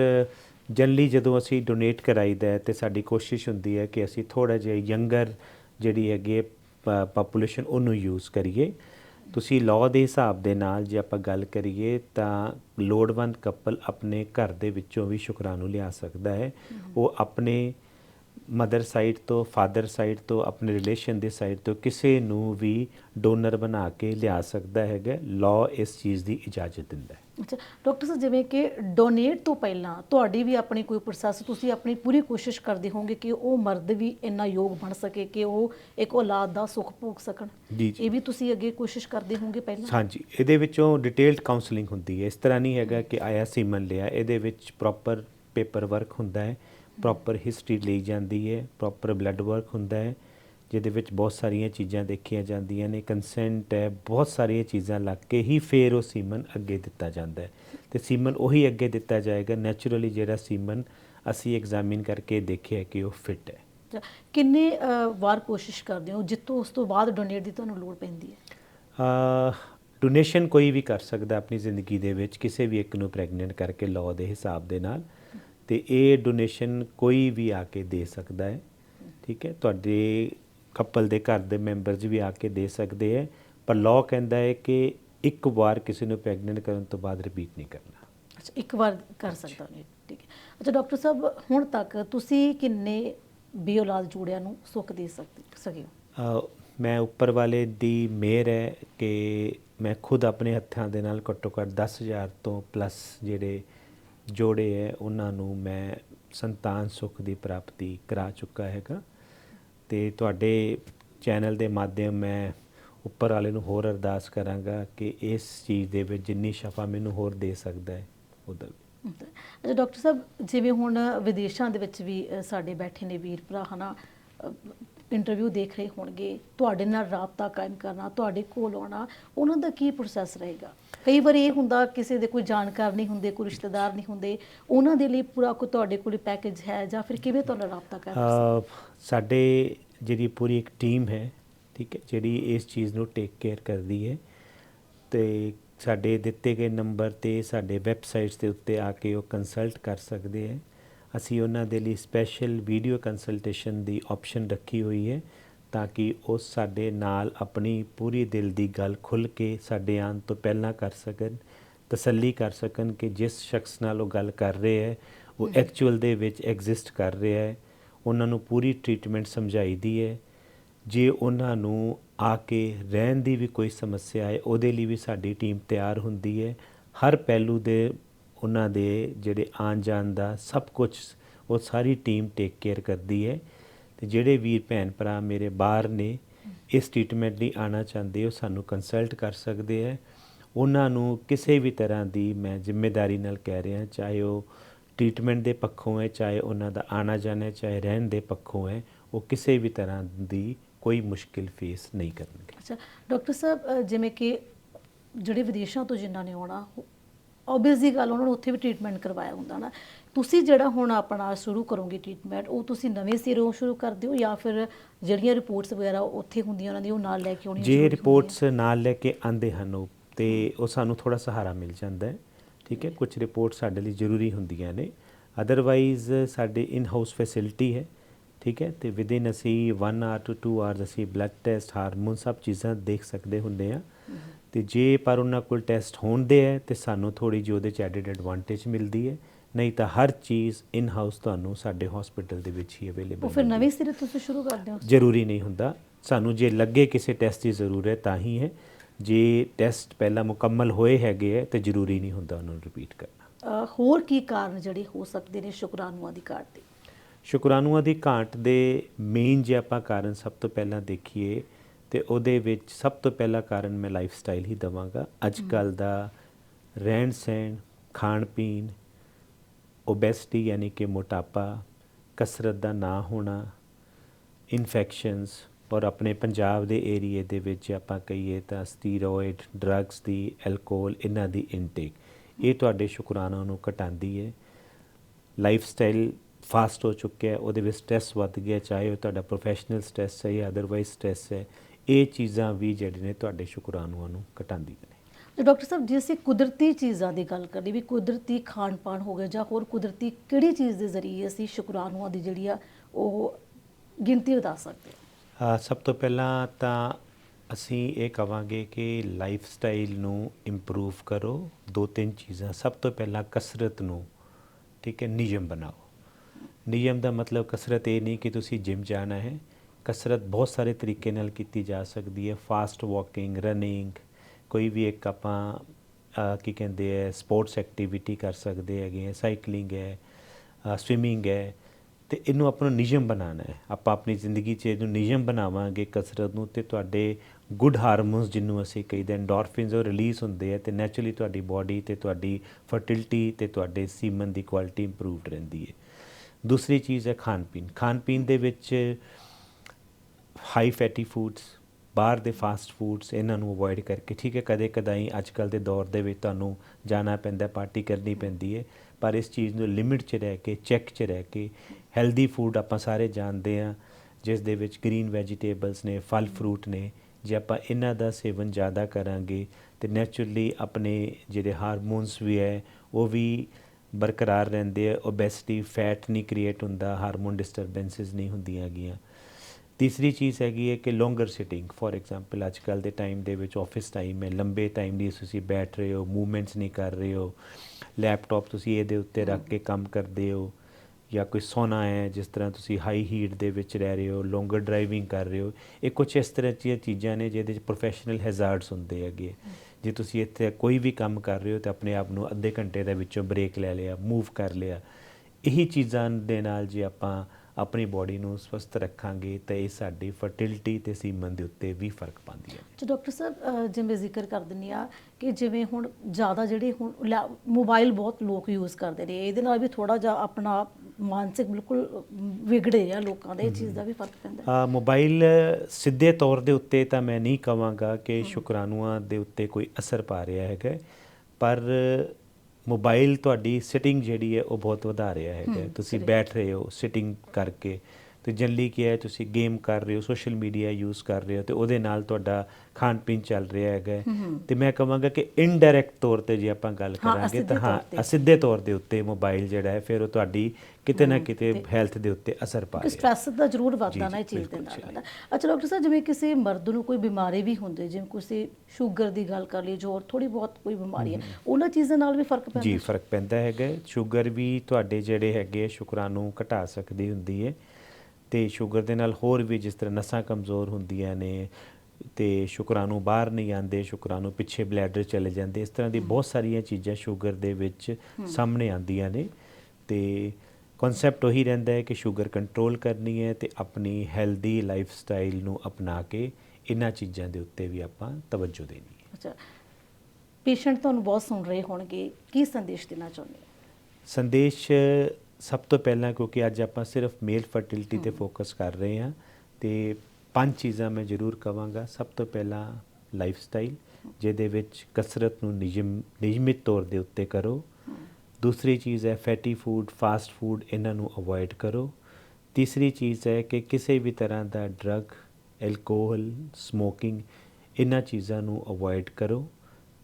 ਜਨਰਲੀ ਜਦੋਂ ਅਸੀਂ ਡੋਨੇਟ ਕਰਾਈਦਾ ਤੇ ਸਾਡੀ ਕੋਸ਼ਿਸ਼ ਹੁੰਦੀ ਹੈ ਕਿ ਅਸੀਂ ਥੋੜਾ ਜਿਹਾ ਯੰਗਰ ਜਿਹੜੀ ਹੈਗੀ ਪੋਪੂਲੇਸ਼ਨ ਉਹਨੂੰ ਯੂਜ਼ ਕਰੀਏ। ਤੁਸੀਂ ਲਾਅ ਦੇ ਹਿਸਾਬ ਦੇ ਨਾਲ ਜੇ ਆਪਾਂ ਗੱਲ ਕਰੀਏ ਤਾਂ ਲੋੜਵੰਦ ਕਪਲ ਆਪਣੇ ਘਰ ਦੇ ਵਿੱਚੋਂ ਵੀ ਸ਼ੁਕਰਾਣੂ ਲਿਆ ਸਕਦਾ ਹੈ। ਉਹ ਆਪਣੇ ਮਦਰ ਸਾਈਡ ਤੋਂ ਫਾਦਰ ਸਾਈਡ ਤੋਂ ਆਪਣੇ ਰਿਲੇਸ਼ਨ ਦੇ ਸਾਈਡ ਤੋਂ ਕਿਸੇ ਨੂੰ ਵੀ ਡੋਨਰ ਬਣਾ ਕੇ ਲਿਆ ਸਕਦਾ ਹੈਗਾ ਲਾਅ ਇਸ ਚੀਜ਼ ਦੀ ਇਜਾਜ਼ਤ ਦਿੰਦਾ ਹੈ। ਅੱਛਾ ਡਾਕਟਰ ਸਾਹਿਬ ਜਿਵੇਂ ਕਿ ਡੋਨੇਟ ਤੋਂ ਪਹਿਲਾਂ ਤੁਹਾਡੀ ਵੀ ਆਪਣੀ ਕੋਈ ਪ੍ਰੋਸੈਸ ਤੁਸੀਂ ਆਪਣੀ ਪੂਰੀ ਕੋਸ਼ਿਸ਼ ਕਰਦੇ ਹੋਵੋਗੇ ਕਿ ਉਹ ਮਰਦ ਵੀ ਇੰਨਾ ਯੋਗ ਬਣ ਸਕੇ ਕਿ ਉਹ ਇੱਕ ਔਲਾਦ ਦਾ ਸੁੱਖ ਭੋਗ ਸਕਣ? ਇਹ ਵੀ ਤੁਸੀਂ ਅੱਗੇ ਕੋਸ਼ਿਸ਼ ਕਰਦੇ ਹੋਵੋਗੇ ਪਹਿਲਾਂ? ਹਾਂਜੀ ਇਹਦੇ ਵਿੱਚੋਂ ਡਿਟੇਲਡ ਕਾਉਂਸਲਿੰਗ ਹੁੰਦੀ ਹੈ। ਇਸ ਤਰ੍ਹਾਂ ਨਹੀਂ ਹੈਗਾ ਕਿ ਆਇਆ ਸੀਮਨ ਲਿਆ ਇਹਦੇ ਵਿੱਚ ਪ੍ਰੋਪਰ ਪੇਪਰ ਵਰਕ ਹੁੰਦਾ ਹੈ। ਪ੍ਰੋਪਰ ਹਿਸਟਰੀ ਲਈ ਜਾਂਦੀ ਹੈ ਪ੍ਰੋਪਰ ਬਲੱਡ ਵਰਕ ਹੁੰਦਾ ਹੈ ਜਿਹਦੇ ਵਿੱਚ ਬਹੁਤ ਸਾਰੀਆਂ ਚੀਜ਼ਾਂ ਦੇਖੀਆਂ ਜਾਂਦੀਆਂ ਨੇ ਕੰਸੈਂਟ ਹੈ ਬਹੁਤ ਸਾਰੀਆਂ ਚੀਜ਼ਾਂ ਲੱਗ ਕੇ ਹੀ ਫੇਰ ਉਹ ਸੀਮਨ ਅੱਗੇ ਦਿੱਤਾ ਜਾਂਦਾ ਹੈ। ਤੇ ਸੀਮਨ ਉਹੀ ਅੱਗੇ ਦਿੱਤਾ ਜਾਏਗਾ ਨੈਚੁਰਲੀ ਜਿਹੜਾ ਸੀਮਨ ਅਸੀਂ ਐਗਜ਼ਾਮਿਨ ਕਰਕੇ ਦੇਖਿਆ ਕਿ ਉਹ ਫਿਟ ਹੈ। ਕਿੰਨੇ ਵਾਰ ਕੋਸ਼ਿਸ਼ ਕਰਦੇ ਹੋ ਜਿੱਤੋਂ ਉਸ ਤੋਂ ਬਾਅਦ ਡੋਨੇਟ ਦੀ ਤੁਹਾਨੂੰ ਲੋੜ ਪੈਂਦੀ ਹੈ? ਡੋਨੇਸ਼ਨ ਕੋਈ ਵੀ ਕਰ ਸਕਦਾ ਆਪਣੀ ਜ਼ਿੰਦਗੀ ਦੇ ਵਿੱਚ ਕਿਸੇ ਵੀ ਇੱਕ ਨੂੰ ਪ੍ਰੈਗਨੈਂਟ ਕਰਕੇ ਲਾਅ ਦੇ ਹਿਸਾਬ ਦੇ ਨਾਲ। ਤੇ ਇਹ ਡੋਨੇਸ਼ਨ ਕੋਈ ਵੀ ਆ ਕੇ ਦੇ ਸਕਦਾ ਹੈ। ਠੀਕ ਹੈ? ਤੁਹਾਡੇ ਕਪਲ ਦੇ ਘਰ ਦੇ ਮੈਂਬਰਸ ਵੀ ਆ ਕੇ ਦੇ ਸਕਦੇ ਹੈ। ਪਰ ਲਾਅ ਕਹਿੰਦਾ ਹੈ ਕਿ ਇੱਕ ਵਾਰ ਕਿਸੇ ਨੂੰ ਪ੍ਰੈਗਨੈਂਟ ਕਰਨ ਤੋਂ ਬਾਅਦ ਰਿਪੀਟ ਨਹੀਂ ਕਰਨਾ। ਅੱਛਾ ਇੱਕ ਵਾਰ ਕਰ ਸਕਦਾ ਨਹੀਂ ਠੀਕ ਹੈ। ਅੱਛਾ ਡਾਕਟਰ ਸਾਹਿਬ ਹੁਣ ਤੱਕ ਤੁਸੀਂ ਕਿੰਨੇ ਬੇ ਔਲਾਦ ਜੋੜਿਆਂ ਨੂੰ ਸੁੱਖ ਦੇ ਸਕਦੇ ਸਕੇ ਹੋ? ਮੈਂ ਉੱਪਰ ਵਾਲੇ ਦੀ ਮਿਹਰ ਹੈ ਕਿ ਮੈਂ ਖੁਦ ਆਪਣੇ ਹੱਥਾਂ ਦੇ ਨਾਲ ਘੱਟੋ ਘੱਟ 10000 ਤੋਂ ਪਲੱਸ ਜਿਹੜੇ ਜੋੜੇ ਹੈ, ਉਹਨਾਂ ਨੂੰ ਮੈਂ ਸੰਤਾਨ ਸੁੱਖ ਦੀ ਪ੍ਰਾਪਤੀ ਕਰਾ ਚੁੱਕਾ ਹੈਗਾ। ਤੇ ਤੁਹਾਡੇ ਚੈਨਲ ਦੇ ਮਾਧਿਅਮ ਮੈਂ ਉੱਪਰ ਵਾਲੇ ਨੂੰ ਹੋਰ ਅਰਦਾਸ ਕਰਾਂਗਾ ਕਿ ਇਸ ਚੀਜ਼ ਦੇ ਵਿੱਚ ਜਿੰਨੀ ਸ਼ਫਾ ਮੈਨੂੰ ਹੋਰ ਦੇ ਸਕਦਾ ਹੈ ਉਹਦਾ ਅੱਛਾ, ਡਾਕਟਰ ਸਾਹਿਬ, ਜਿਵੇਂ ਹੁਣ ਵਿਦੇਸ਼ਾਂ ਦੇ ਵਿੱਚ ਵੀ ਸਾਡੇ ਬੈਠੇ ਨੇ ਵੀਰ ਭਰਾ, ਹਨਾ ਇੰਟਰਵਿਊ ਦੇਖ ਰਹੇ ਹੋਣਗੇ, ਤੁਹਾਡੇ ਨਾਲ ਰਾਬਤਾ ਕਾਇਮ ਕਰਨਾ, ਤੁਹਾਡੇ ਕੋਲ ਆਉਣਾ, ਉਹਨਾਂ ਦਾ ਕੀ ਪ੍ਰੋਸੈਸ ਰਹੇਗਾ? ਕਈ ਵਾਰ ਇਹ ਹੁੰਦਾ ਕਿਸੇ ਦੇ ਕੋਈ ਜਾਣਕਾਰ ਨਹੀਂ ਹੁੰਦੇ, ਕੋਈ ਰਿਸ਼ਤੇਦਾਰ ਨਹੀਂ ਹੁੰਦੇ, ਉਹਨਾਂ ਦੇ ਲਈ ਪੂਰਾ ਕੋਈ ਤੁਹਾਡੇ ਕੋਲ ਪੈਕੇਜ ਹੈ ਜਾਂ ਫਿਰ ਕਿਵੇਂ ਤੁਹਾਨੂੰ ਰਾਬਤਾ ਕਰਨਾ ਸਾਡੇ ਜਿਹੜੀ ਪੂਰੀ ਇੱਕ ਟੀਮ ਹੈ, ਠੀਕ ਹੈ, ਜਿਹੜੀ ਇਸ ਚੀਜ਼ ਨੂੰ ਟੇਕ ਕੇਅਰ ਕਰਦੀ ਹੈ, ਤੇ ਸਾਡੇ ਦਿੱਤੇ ਗਏ ਨੰਬਰ ਤੇ ਸਾਡੇ ਵੈਬਸਾਈਟਸ ਦੇ ਉੱਤੇ ਆ ਕੇ ਉਹ ਕੰਸਲਟ ਕਰ ਸਕਦੇ ਹੈ। ਅਸੀਂ ਉਹਨਾਂ ਦੇ ਲਈ ਸਪੈਸ਼ਲ ਵੀਡੀਓ ਕੰਸਲਟੇਸ਼ਨ ਦੀ ਆਪਸ਼ਨ ਰੱਖੀ ਹੋਈ ਹੈ ਤਾਂ ਕਿ ਉਹ ਸਾਡੇ ਨਾਲ ਆਪਣੀ ਪੂਰੀ ਦਿਲ ਦੀ ਗੱਲ ਖੁੱਲ ਕੇ ਸਾਡੇ ਆਉਣ ਤੋਂ ਪਹਿਲਾਂ ਕਰ ਸਕਣ ਤਸੱਲੀ ਕਰ ਸਕਣ ਕਿ ਜਿਸ ਸ਼ਖਸ ਨਾਲ ਉਹ ਗੱਲ ਕਰ ਰਹੇ ਹੈ ਉਹ ਐਕਚੁਅਲ ਦੇ ਵਿੱਚ ਐਗਜ਼ਿਸਟ ਕਰ ਰਿਹਾ ਹੈ ਉਹਨਾਂ ਨੂੰ ਪੂਰੀ ਟ੍ਰੀਟਮੈਂਟ ਸਮਝਾਈ ਦੀ ਹੈ। ਜੇ ਉਹਨਾਂ ਨੂੰ ਆ ਕੇ ਰਹਿਣ ਦੀ ਵੀ ਕੋਈ ਸਮੱਸਿਆ ਹੈ ਉਹਦੇ ਲਈ ਵੀ ਸਾਡੀ ਟੀਮ ਤਿਆਰ ਹੁੰਦੀ ਹੈ। ਹਰ ਪਹਿਲੂ ਦੇ ਉਹਨਾਂ ਦੇ ਜਿਹੜੇ ਆਉਣ ਜਾਣ ਦਾ ਸਭ ਕੁਝ ਉਹ ਸਾਰੀ ਟੀਮ ਟੇਕ ਕੇਅਰ ਕਰਦੀ ਹੈ ਤੇ ਜਿਹੜੇ ਵੀਰ ਭੈਣ ਭਰਾ ਮੇਰੇ ਬਾਹਰ ਨੇ ਇਸ ਟ੍ਰੀਟਮੈਂਟ ਲਈ ਆਣਾ ਚਾਹੁੰਦੇ ਹੋ ਸਾਨੂੰ ਕੰਸਲਟ ਕਰ ਸਕਦੇ ਹੈ। ਉਹਨਾਂ ਨੂੰ ਕਿਸੇ ਵੀ ਤਰ੍ਹਾਂ ਦੀ ਮੈਂ ਜ਼ਿੰਮੇਵਾਰੀ ਨਾਲ ਕਹਿ ਰਿਹਾ ਚਾਹੇ ਉਹ ਟ੍ਰੀਟਮੈਂਟ ਦੇ ਪੱਖੋਂ ਹੈ ਚਾਹੇ ਉਹਨਾਂ ਦਾ ਆਣਾ ਜਾਣਾ ਹੈ, ਚਾਹੇ ਰਹਿਣ ਦੇ ਪੱਖੋਂ ਹੈ ਉਹ ਕਿਸੇ ਵੀ ਤਰ੍ਹਾਂ ਦੀ ਕੋਈ ਮੁਸ਼ਕਿਲ ਫੇਸ ਨਹੀਂ ਕਰਨਗੇ। ਅੱਛਾ ਡਾਕਟਰ ਸਾਹਿਬ ਜਿਵੇਂ ਕਿ ਜਿਹੜੇ ਵਿਦੇਸ਼ਾਂ ਤੋਂ ਜਿਨ੍ਹਾਂ ਨੇ ਆਉਣਾ ਓਬਵੀਅਸਲੀ ਗੱਲ ਉਹਨਾਂ ਨੂੰ ਉੱਥੇ ਵੀ ਟ੍ਰੀਟਮੈਂਟ ਕਰਵਾਇਆ ਹੁੰਦਾ ਨਾ। ਤੁਸੀਂ ਜਿਹੜਾ ਹੁਣ ਆਪਣਾ ਸ਼ੁਰੂ ਕਰੋਗੇ ਟ੍ਰੀਟਮੈਂਟ ਉਹ ਤੁਸੀਂ ਨਵੇਂ ਸਿਰੋਂ ਸ਼ੁਰੂ ਕਰਦੇ ਹੋ ਜਾਂ ਫਿਰ ਜਿਹੜੀਆਂ ਰਿਪੋਰਟਸ ਵਗੈਰਾ ਉੱਥੇ ਹੁੰਦੀਆਂ ਉਹਨਾਂ ਦੀ ਉਹ ਨਾਲ ਲੈ ਕੇ ਆਉਣੀਆਂ ਜੇ ਰਿਪੋਰਟਸ ਨਾਲ ਲੈ ਕੇ ਆਂਦੇ ਹਨ ਉਹ ਤੇ ਉਹ ਸਾਨੂੰ ਥੋੜਾ ਸਹਾਰਾ ਮਿਲ ਜਾਂਦਾ ਹੈ। ਠੀਕ ਹੈ ਕੁਝ ਰਿਪੋਰਟ ਸਾਡੇ ਲਈ ਜ਼ਰੂਰੀ ਹੁੰਦੀਆਂ ਨੇ। ਅਦਰਵਾਈਜ਼ ਸਾਡੇ ਇਨ ਹਾਊਸ ਫੈਸਿਲਿਟੀ ਹੈ। ਠੀਕ ਹੈ ਤੇ ਵਿਦਿਨ ਅਸੀਂ 1 ਆਰ ਟੂ 2 ਆਵਰਸ ਅਸੀਂ ਬਲੱਡ ਟੈਸਟ ਹਾਰਮੋਨ ਸਭ ਚੀਜ਼ਾਂ ਦੇਖ ਸਕਦੇ ਹੁੰਦੇ ਆ ਤੇ ਜੇ ਪਰ ਉਹਨਾਂ ਕੋਲ ਟੈਸਟ ਹੁੰਦੇ ਹੈ ਤੇ ਸਾਨੂੰ ਥੋੜੀ ਜਿਹੀ ਉਹਦੇ ਚ ਐਡਿਡ ਐਡਵਾਂਟੇਜ ਮਿਲਦੀ ਹੈ ਨਹੀਂ ਤਾਂ ਹਰ ਚੀਜ਼ ਇਨ ਹਾਊਸ ਤੁਹਾਨੂੰ ਸਾਡੇ ਹਸਪੀਟਲ ਦੇ ਵਿੱਚ ਹੀ ਉਹ ਅਵੇਲੇਬਲ ਫਿਰ ਨਵੇਂ ਸਿਰੇ ਤੁਸੀਂ ਸ਼ੁਰੂ ਕਰਦੇ ਹੋ ਜ਼ਰੂਰੀ ਨਹੀਂ ਹੁੰਦਾ। ਸਾਨੂੰ ਜੇ ਲੱਗੇ ਕਿਸੇ ਟੈਸਟ ਦੀ ਜ਼ਰੂਰਤ ਤਾਂ ਹੀ ਹੈ। ਜੇ ਟੈਸਟ ਪਹਿਲਾਂ ਮੁਕੰਮਲ ਹੋਏ ਹੈਗੇ ਹੈ ਤੇ ਜ਼ਰੂਰੀ ਨਹੀਂ ਹੁੰਦਾ ਉਹਨੂੰ ਰਿਪੀਟ ਕਰਨਾ। ਹੋਰ ਕੀ ਕਾਰਨ ਜਿਹੜੇ ਹੋ ਸਕਦੇ ਨੇ ਸ਼ੁਕਰਾਣੂਆਂ ਦੀ ਘਾਟ ਦੇ? ਸ਼ੁਕਰਾਣੂਆਂ ਦੀ ਘਾਟ ਦੇ ਮੇਨ ਜੇ ਆਪਾਂ ਕਾਰਨ ਸਭ ਤੋਂ ਪਹਿਲਾਂ ਦੇਖੀਏ ਤੇ ਉਹਦੇ ਵਿੱਚ ਸਭ ਤੋਂ ਪਹਿਲਾ ਕਾਰਨ ਮੈਂ ਲਾਈਫ ਸਟਾਈਲ ਹੀ ਦਵਾਂਗਾ। ਅੱਜ ਕੱਲ ਦਾ ਰਹਿਣ ਸਹਿਣ ਖਾਣ ਪੀਣ ਓਬੈਸਿਟੀ ਯਾਨੀ ਕਿ ਮੋਟਾਪਾ ਕਸਰਤ ਦਾ ਨਾ ਹੋਣਾ ਇਨਫੈਕਸ਼ਨਸ ਔਰ ਆਪਣੇ ਪੰਜਾਬ ਦੇ ਏਰੀਏ ਦੇ ਵਿੱਚ ਆਪਾਂ ਕਹੀਏ ਤਾਂ ਸਟੀਰੋਇਡ ਡਰੱਗਸ ਦੀ ਐਲਕੋਹਲ ਇਹਨਾਂ ਦੀ ਇਨਟੇਕ ਇਹ ਤੁਹਾਡੇ ਸ਼ੁਕਰਾਨਾ ਨੂੰ ਘਟਾਉਂਦੀ ਹੈ। ਲਾਈਫ ਸਟਾਈਲ ਫਾਸਟ ਹੋ ਚੁੱਕਿਆ ਹੈ ਉਹਦੇ ਵਿੱਚ ਸਟ੍ਰੈਸ ਵੱਧ ਗਿਆ ਚਾਹੇ ਉਹ ਤੁਹਾਡਾ ਪ੍ਰੋਫੈਸ਼ਨਲ ਸਟ੍ਰੈਸ ਹੈ ਜਾਂ ਅਦਰਵਾਈਜ਼ ਸਟ੍ਰੈਸ ਹੈ। ਇਹ ਚੀਜ਼ਾਂ ਵੀ ਜਿਹੜੇ ਨੇ ਤੁਹਾਡੇ ਸ਼ੁਕਰਾਨੂਆਂ ਨੂੰ ਘਟਾਉਂਦੀਆਂ ਨੇ। ਤੇ ਡਾਕਟਰ ਸਾਹਿਬ ਜੇ ਅਸੀਂ ਕੁਦਰਤੀ ਚੀਜ਼ਾਂ ਦੀ ਗੱਲ ਕਰੀਏ ਵੀ ਕੁਦਰਤੀ ਖਾਣ ਪਾਣ ਹੋ ਗਿਆ ਜਾਂ ਹੋਰ ਕੁਦਰਤੀ ਕਿਹੜੀ ਚੀਜ਼ ਦੇ ਜ਼ਰੀਏ ਅਸੀਂ ਸ਼ੁਕਰਾਣੂਆਂ ਦੀ ਜਿਹੜੀ ਆ ਉਹ ਗਿਣਤੀ ਵਧਾ ਸਕਦੇ ਹਾਂ? ਸਭ ਤੋਂ ਪਹਿਲਾਂ ਤਾਂ ਅਸੀਂ ਇਹ ਕਵਾਂਗੇ ਕਿ ਲਾਈਫ ਸਟਾਈਲ ਨੂੰ ਇੰਪਰੂਵ ਕਰੋ। ਦੋ ਤਿੰਨ ਚੀਜ਼ਾਂ। ਸਭ ਤੋਂ ਪਹਿਲਾਂ ਕਸਰਤ ਨੂੰ ਠੀਕ ਹੈ ਨਿਯਮ ਬਣਾਓ। ਨਿਯਮ ਦਾ ਮਤਲਬ ਕਸਰਤ ਇਹ ਨਹੀਂ ਕਿ ਤੁਸੀਂ ਜਿਮ ਜਾਣਾ ਹੈ। ਕਸਰਤ ਬਹੁਤ ਸਾਰੇ ਤਰੀਕੇ ਨਾਲ ਕੀਤੀ ਜਾ ਸਕਦੀ ਹੈ ਫਾਸਟ ਵਾਕਿੰਗ ਰਨਿੰਗ ਕੋਈ ਵੀ ਇੱਕ ਆਪਾਂ ਕੀ ਕਹਿੰਦੇ ਹੈ ਸਪੋਰਟਸ ਐਕਟੀਵਿਟੀ ਕਰ ਸਕਦੇ ਹੈਗੇ ਹੈ ਸਾਈਕਲਿੰਗ ਹੈ ਸਵਿਮਿੰਗ ਹੈ, ਤੇ ਇਹਨੂੰ ਆਪਣਾ ਨਿਯਮ ਬਣਾਉਣਾ ਹੈ। ਆਪਾਂ ਆਪਣੀ ਜ਼ਿੰਦਗੀ 'ਚ ਇਹਨੂੰ ਨਿਯਮ ਬਣਾਵਾਂਗੇ ਕਸਰਤ ਨੂੰ ਤੇ ਤੁਹਾਡੇ ਗੁੱਡ ਹਾਰਮੋਨਸ ਜਿਹਨੂੰ ਅਸੀਂ ਕਹਿੰਦੇ ਐਂਡੋਰਫਿਨਸ ਉਹ ਰਿਲੀਜ਼ ਹੁੰਦੇ ਆ ਤੇ ਨੈਚੁਰਲੀ ਤੁਹਾਡੀ ਬਾਡੀ ਤੇ ਤੁਹਾਡੀ ਫਰਟੀਲਿਟੀ ਤੇ ਤੁਹਾਡੇ ਸੀਮਨ ਦੀ ਕੁਆਲਿਟੀ ਇੰਪਰੂਵਡ ਰਹਿੰਦੀ ਹੈ। ਦੂਸਰੀ ਚੀਜ਼ ਹੈ ਖਾਣ ਪੀਣ ਖਾਣ ਪੀਣ ਦੇ ਵਿੱਚ ਹਾਈ ਫੈਟੀ ਫੂਡਸ ਬਾਹਰ ਦੇ ਫਾਸਟ ਫੂਡਸ ਇਹਨਾਂ ਨੂੰ ਅਵੋਇਡ ਕਰਕੇ, ਠੀਕ ਹੈ, ਕਦੇ ਕਦਾਈ ਅੱਜ ਕੱਲ ਦੇ ਦੌਰ ਦੇ ਵਿੱਚ ਤੁਹਾਨੂੰ ਜਾਣਾ ਪੈਂਦਾ ਪਾਰਟੀ ਕਰਨੀ ਪੈਂਦੀ ਹੈ, ਪਰ ਇਸ ਚੀਜ਼ ਨੂੰ ਲਿਮਿਟ 'ਚ ਰਹਿ ਕੇ ਚੈੱਕ 'ਚ ਰਹਿ ਕੇ ਹੈਲਦੀ ਫੂਡ ਆਪਾਂ ਸਾਰੇ ਜਾਣਦੇ ਆ ਜਿਸ ਦੇ ਵਿੱਚ ਗ੍ਰੀਨ ਵੈਜੀਟੇਬਲਸ ਨੇ, ਫਲ ਫਰੂਟ ਨੇ, ਜੇ ਆਪਾਂ ਇਹਨਾਂ ਦਾ ਸੇਵਨ ਜ਼ਿਆਦਾ ਕਰਾਂਗੇ, ਤੇ ਨੈਚੁਰਲੀ ਆਪਣੇ ਜਿਹੜੇ ਹਾਰਮੋਨਸ ਵੀ ਹੈ, ਉਹ ਵੀ ਬਰਕਰਾਰ ਰਹਿੰਦੇ ਆ ਓਬੈਸਿਟੀ ਫੈਟ ਨਹੀਂ ਕ੍ਰੀਏਟ ਹੁੰਦਾ ਹਾਰਮੋਨ ਡਿਸਟਰਬੈਂਸਸ ਨਹੀਂ ਹੁੰਦੀਆਂ ਹੈਗੀਆਂ। ਤੀਸਰੀ ਚੀਜ਼ ਹੈਗੀ ਹੈ ਕਿ ਲੌਂਗਰ ਸਿਟਿੰਗ ਫੋਰ ਐਗਜ਼ਾਮਪਲ ਅੱਜ ਕੱਲ ਦੇ ਟਾਈਮ ਦੇ ਵਿੱਚ ਆਫਿਸ ਟਾਈਮ ਹੈ, ਲੰਬੇ ਟਾਈਮ ਲਈ ਤੁਸੀਂ ਬੈਠ ਰਹੇ ਹੋ ਮੂਵਮੈਂਟਸ ਨਹੀਂ ਕਰ ਰਹੇ ਹੋ ਲੈਪਟਾਪ ਤੁਸੀਂ ਇਹਦੇ ਉੱਤੇ ਰੱਖ ਕੇ ਕੰਮ ਕਰਦੇ ਹੋ, ਜਾਂ ਕੋਈ ਸੋਨਾ ਹੈ, ਜਿਸ ਤਰ੍ਹਾਂ ਤੁਸੀਂ ਹਾਈ ਹੀਟ ਦੇ ਵਿੱਚ ਰਹਿ ਰਹੇ ਹੋ ਲੌਂਗਰ ਡਰਾਈਵਿੰਗ ਕਰ ਰਹੇ ਹੋ, ਇਹ ਕੁਝ ਇਸ ਤਰ੍ਹਾਂ ਦੀਆਂ ਚੀਜ਼ਾਂ ਨੇ ਜਿਹਦੇ ਵਿੱਚ ਪ੍ਰੋਫੈਸ਼ਨਲ ਹੈਜ਼ਾਰਡਸ ਹੁੰਦੇ ਹੈਗੇ। ਜੇ ਤੁਸੀਂ ਇੱਥੇ ਕੋਈ ਵੀ ਕੰਮ ਕਰ ਰਹੇ ਹੋ ਤਾਂ ਆਪਣੇ ਆਪ ਨੂੰ ਅੱਧੇ ਘੰਟੇ ਦੇ ਵਿੱਚੋਂ ਬ੍ਰੇਕ ਲੈ ਲਿਆ ਮੂਵ ਕਰ ਲਿਆ, ਇਹੀ ਚੀਜ਼ਾਂ ਦੇ ਨਾਲ ਜੇ ਆਪਾਂ ਆਪਣੀ ਬਾਡੀ ਨੂੰ ਸਵਸਥ ਰੱਖਾਂਗੇ ਤਾਂ ਇਹ ਸਾਡੀ ਫਰਟੀਲਿਟੀ ਤੇ ਸੀਮਨ ਦੇ ਉੱਤੇ ਵੀ ਫ਼ਰਕ ਪਾਉਂਦੀ ਹੈ ਤੇ ਡਾਕਟਰ ਸਾਹਿਬ ਜਿਵੇਂ ਜ਼ਿਕਰ ਕਰ ਦਿੰਨੀ ਆ ਕਿ ਜਿਵੇਂ ਹੁਣ ਜ਼ਿਆਦਾ ਜਿਹੜੇ ਹੁਣ ਮੋਬਾਈਲ ਬਹੁਤ ਲੋਕ ਯੂਜ਼ ਕਰਦੇ ਨੇ ਇਹਦੇ ਨਾਲ ਵੀ ਥੋੜਾ ਜਿਹਾ ਆਪਣਾ ਮਾਨਸਿਕ ਬਿਲਕੁਲ ਵਿਗੜੇ ਆ ਲੋਕਾਂ ਦੇ ਇਹ ਚੀਜ਼ ਦਾ ਵੀ ਫ਼ਰਕ ਪੈਂਦਾ। ਆ ਮੋਬਾਈਲ ਸਿੱਧੇ ਤੌਰ ਦੇ ਉੱਤੇ ਤਾਂ ਮੈਂ ਨਹੀਂ ਕਵਾਂਗਾ ਕਿ ਸ਼ੁਕਰਾਨੂਆਂ ਦੇ ਉੱਤੇ ਕੋਈ ਅਸਰ ਪਾ ਰਿਹਾ ਹੈਗਾ। ਪਰ ਮੋਬਾਈਲ ਤੁਹਾਡੀ ਸਿਟਿੰਗ ਜਿਹੜੀ ਹੈ ਉਹ ਬਹੁਤ ਵਧਾ ਰਿਹਾ ਹੈਗਾ ਤੁਸੀਂ. ਬੈਠ ਰਹੇ ਹੋ ਸਿਟਿੰਗ ਕਰਕੇ ਤੇ ਜਨਰਲੀ ਕੀ ਹੈ ਤੁਸੀਂ ਗੇਮ ਕਰ ਰਹੇ ਹੋ ਸੋਸ਼ਲ ਮੀਡੀਆ ਯੂਜ਼ ਕਰ ਰਹੇ ਹੋ ਤੇ ਉਹਦੇ ਨਾਲ ਤੁਹਾਡਾ ਖਾਣ ਪੀਣ ਚੱਲ ਰਿਹਾ ਹੈਗਾ। ਤੇ ਮੈਂ ਕਹਾਂਗਾ ਕਿ ਇਨਡਾਇਰੈਕਟ ਤੌਰ ਤੇ ਜੇ ਆਪਾਂ ਗੱਲ ਕਰਾਂਗੇ ਤਾਂ ਹਾਂ। ਅਸਿੱਧੇ ਤੌਰ ਦੇ ਉੱਤੇ ਮੋਬਾਈਲ ਜਿਹੜਾ ਹੈ ਫਿਰ ਉਹ ਤੁਹਾਡੀ ਕਿਤੇ ਨਾ ਕਿਤੇ ਹੈਲਥ ਦੇ ਉੱਤੇ ਅਸਰ ਪਾ ਰਿਹਾ। ਹੈ ਸਟ੍ਰੈਸ ਦਾ ਜ਼ਰੂਰ ਵੱਧਦਾ ਜੀ, ਨਾ ਇਹ ਚੀਜ਼ ਦੇ ਨਾਲ ਅੱਛਾ ਡਾਕਟਰ ਸਾਹਿਬ ਜਿਵੇਂ ਕਿਸੇ ਮਰਦ ਨੂੰ ਕੋਈ ਬਿਮਾਰੀ ਵੀ ਹੁੰਦੀ ਜਿਵੇਂ ਕਿਸੇ ਸ਼ੂਗਰ ਦੀ ਗੱਲ ਕਰ ਲਈ ਜੋ ਥੋੜੀ ਬਹੁਤ ਕੋਈ ਬਿਮਾਰੀ ਹੈ ਉਹਨਾਂ ਚੀਜ਼ਾਂ ਨਾਲ ਵੀ ਫ਼ਰਕ ਪੈਂਦਾ? ਜੀ? ਫ਼ਰਕ ਪੈਂਦਾ ਹੈਗਾ ਸ਼ੂਗਰ ਵੀ ਤੁਹਾਡੇ ਜਿਹੜੇ ਹੈਗੇ ਸ਼ੁਕਰਾਂ ਨੂੰ ਘਟਾ ਸਕਦੀ ਹੁੰਦੀ ਹੈ। ਤੇ ਸ਼ੂਗਰ ਦੇ ਨਾਲ ਹੋਰ ਵੀ ਜਿਸ ਤਰ੍ਹਾਂ ਨਸਾਂ ਕਮਜ਼ੋਰ ਹੁੰਦੀਆਂ ਨੇ ਤੇ ਸ਼ੁਕਰਾਂ ਨੂੰ ਬਾਹਰ ਨਹੀਂ ਆਉਂਦੇ ਸ਼ੁਕਰਾਂ ਨੂੰ ਪਿੱਛੇ ਬਲੈਡਰ ਚਲੇ ਜਾਂਦੇ ਇਸ ਤਰ੍ਹਾਂ ਦੀ ਬਹੁਤ ਸਾਰੀਆਂ ਚੀਜ਼ਾਂ ਸ਼ੂਗਰ ਦੇ ਵਿੱਚ ਸਾਹਮਣੇ ਆਉਂਦੀਆਂ ਨੇ ਤੇ ਕਨਸੈਪਟ ਉਹੀ ਰਹਿੰਦਾ ਹੈ ਕਿ ਸ਼ੂਗਰ ਕੰਟਰੋਲ ਕਰਨੀ ਹੈ ਤੇ ਆਪਣੀ ਹੈਲਦੀ ਲਾਈਫ ਸਟਾਈਲ ਨੂੰ ਅਪਣਾ ਕੇ ਇਹਨਾਂ ਚੀਜ਼ਾਂ ਦੇ ਉੱਤੇ ਵੀ ਆਪਾਂ ਤਵੱਜੋ ਦੇਣੀ ਹੈ। ਅੱਛਾ ਪੇਸ਼ੈਂਟ ਤੁਹਾਨੂੰ ਬਹੁਤ ਸੁਣ ਰਹੇ ਹੋਣਗੇ ਕੀ ਸੰਦੇਸ਼ ਦੇਣਾ ਚਾਹੁੰਦੇ ਹੋ? ਸੰਦੇਸ਼ ਸਭ ਤੋਂ ਪਹਿਲਾਂ ਕਿਉਂਕਿ ਅੱਜ ਆਪਾਂ ਸਿਰਫ ਮੇਲ ਫਰਟੀਲਿਟੀ ਤੇ ਫੋਕਸ ਕਰ ਰਹੇ ਹਾਂ ਤੇ ਪੰਜ ਚੀਜ਼ਾਂ ਮੈਂ ਜ਼ਰੂਰ ਕਵਾਂਗਾ। ਸਭ ਤੋਂ ਪਹਿਲਾਂ ਲਾਈਫ ਸਟਾਈਲ ਜਿਹਦੇ ਵਿੱਚ ਕਸਰਤ ਨੂੰ ਨਿਯਮ, ਨਿਯਮਿਤ ਤੌਰ ਦੇ ਉੱਤੇ ਕਰੋ। ਦੂਸਰੀ ਚੀਜ਼ ਹੈ ਫੈਟੀ ਫੂਡ ਫਾਸਟ ਫੂਡ ਇਹਨਾਂ ਨੂੰ ਅਵੋਇਡ ਕਰੋ। ਤੀਸਰੀ ਚੀਜ਼ ਹੈ ਕਿ ਕਿਸੇ ਵੀ ਤਰ੍ਹਾਂ ਦਾ ਡਰੱਗ ਐਲਕੋਹਲ ਸਮੋਕਿੰਗ ਇਹਨਾਂ ਚੀਜ਼ਾਂ ਨੂੰ ਅਵੋਇਡ ਕਰੋ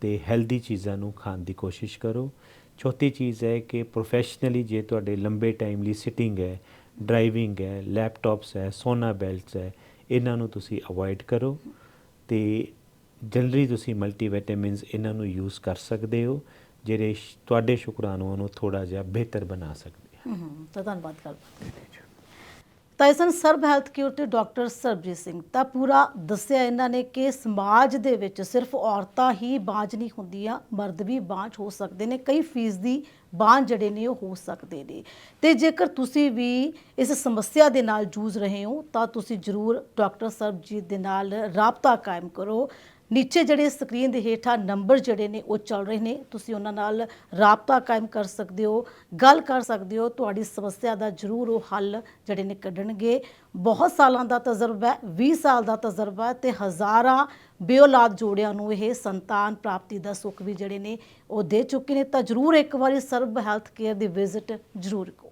ਤੇ ਹੈਲਦੀ ਚੀਜ਼ਾਂ ਨੂੰ ਖਾਣ ਦੀ ਕੋਸ਼ਿਸ਼ ਕਰੋ। ਚੌਥੀ ਚੀਜ਼ ਹੈ ਕਿ ਪ੍ਰੋਫੈਸ਼ਨਲੀ ਜੇ ਤੁਹਾਡੇ ਲੰਬੇ ਟਾਈਮ ਲਈ ਸਿਟਿੰਗ ਹੈ ਡਰਾਈਵਿੰਗ ਹੈ ਲੈਪਟਾਪਸ ਹੈ, ਸੋਨਾ ਬੈਲਟਸ ਹੈ ਇਹਨਾਂ ਨੂੰ ਤੁਸੀਂ ਅਵੋਇਡ ਕਰੋ ਤੇ ਜਨਰਲੀ ਤੁਸੀਂ ਮਲਟੀਵਿਟਾਮਿਨਸ ਇਹਨਾਂ ਨੂੰ ਯੂਜ਼ ਕਰ ਸਕਦੇ ਹੋ ਜਿਹੜੇ ਤੁਹਾਡੇ ਸ਼ੁਕਰਾਣੂਆਂ ਨੂੰ ਥੋੜਾ ਜਿਹਾ ਬਿਹਤਰ ਬਣਾ ਸਕਦੇ ਹਨ ਹਮ, ਤਾਂ ਧੰਨਵਾਦ ਗੱਲਬਾਤ ਤਾਂ ਇਸ ਨੂੰ ਸਰਬ ਹੈਲਥ ਕੇਅਰ ਤੇ ਡਾਕਟਰ ਸਰਬਜੀਤ ਸਿੰਘ ਤਾਂ ਪੂਰਾ ਦੱਸਿਆ ਇਹਨਾਂ ਨੇ ਕਿ ਸਮਾਜ ਦੇ ਵਿੱਚ ਸਿਰਫ ਔਰਤਾਂ ਹੀ ਬਾਂਝ ਨਹੀਂ ਹੁੰਦੀਆਂ, ਮਰਦ ਵੀ ਬਾਂਝ ਹੋ ਸਕਦੇ ਨੇ, ਕਈ ਫੀਸਦੀ ਬਾਂਝ ਜਿਹੜੇ ਨੇ ਉਹ ਹੋ ਸਕਦੇ ਨੇ। ਤੇ ਜੇਕਰ ਤੁਸੀਂ ਵੀ ਇਸ ਸਮੱਸਿਆ ਦੇ ਨਾਲ ਜੂਝ ਰਹੇ ਹੋ ਤਾਂ ਤੁਸੀਂ ਜਰੂਰ ਡਾਕਟਰ ਸਰਬਜੀਤ ਦੇ ਨਾਲ ਰਾਬਤਾ ਕਾਇਮ ਕਰੋ। ਨੀਚੇ ਜਿਹੜੇ ਸਕਰੀਨ ਦੇ ਹੇਠਾਂ ਨੰਬਰ ਜਿਹੜੇ ਨੇ ਉਹ ਚੱਲ ਰਹੇ ਨੇ, ਤੁਸੀਂ ਉਹਨਾਂ ਨਾਲ ਰਾਬਤਾ ਕਾਇਮ ਕਰ ਸਕਦੇ ਹੋ, ਗੱਲ ਕਰ ਸਕਦੇ ਹੋ, ਤੁਹਾਡੀ ਸਮੱਸਿਆ ਦਾ ਜ਼ਰੂਰ ਉਹ ਹੱਲ ਜਿਹੜੇ ਨੇ ਕੱਢਣਗੇ। ਬਹੁਤ ਸਾਲਾਂ ਦਾ ਤਜਰਬਾ ਹੈ 20 ਸਾਲ ਦਾ ਤਜਰਬਾ ਹੈ ਤੇ ਹਜ਼ਾਰਾਂ ਬੇਔਲਾਦ ਜੋੜਿਆਂ ਨੂੰ ਇਹ ਸੰਤਾਨ ਪ੍ਰਾਪਤੀ ਦਾ ਸੁੱਖ ਵੀ ਜਿਹੜੇ ਨੇ ਉਹ ਦੇ ਚੁੱਕੇ ਨੇ। ਤਾਂ ਜ਼ਰੂਰ ਇੱਕ ਵਾਰੀ ਸਰਬ ਹੈਲਥ ਕੇਅਰ ਦੀ ਵਿਜ਼ਿਟ ਜ਼ਰੂਰ ਕਰੋ।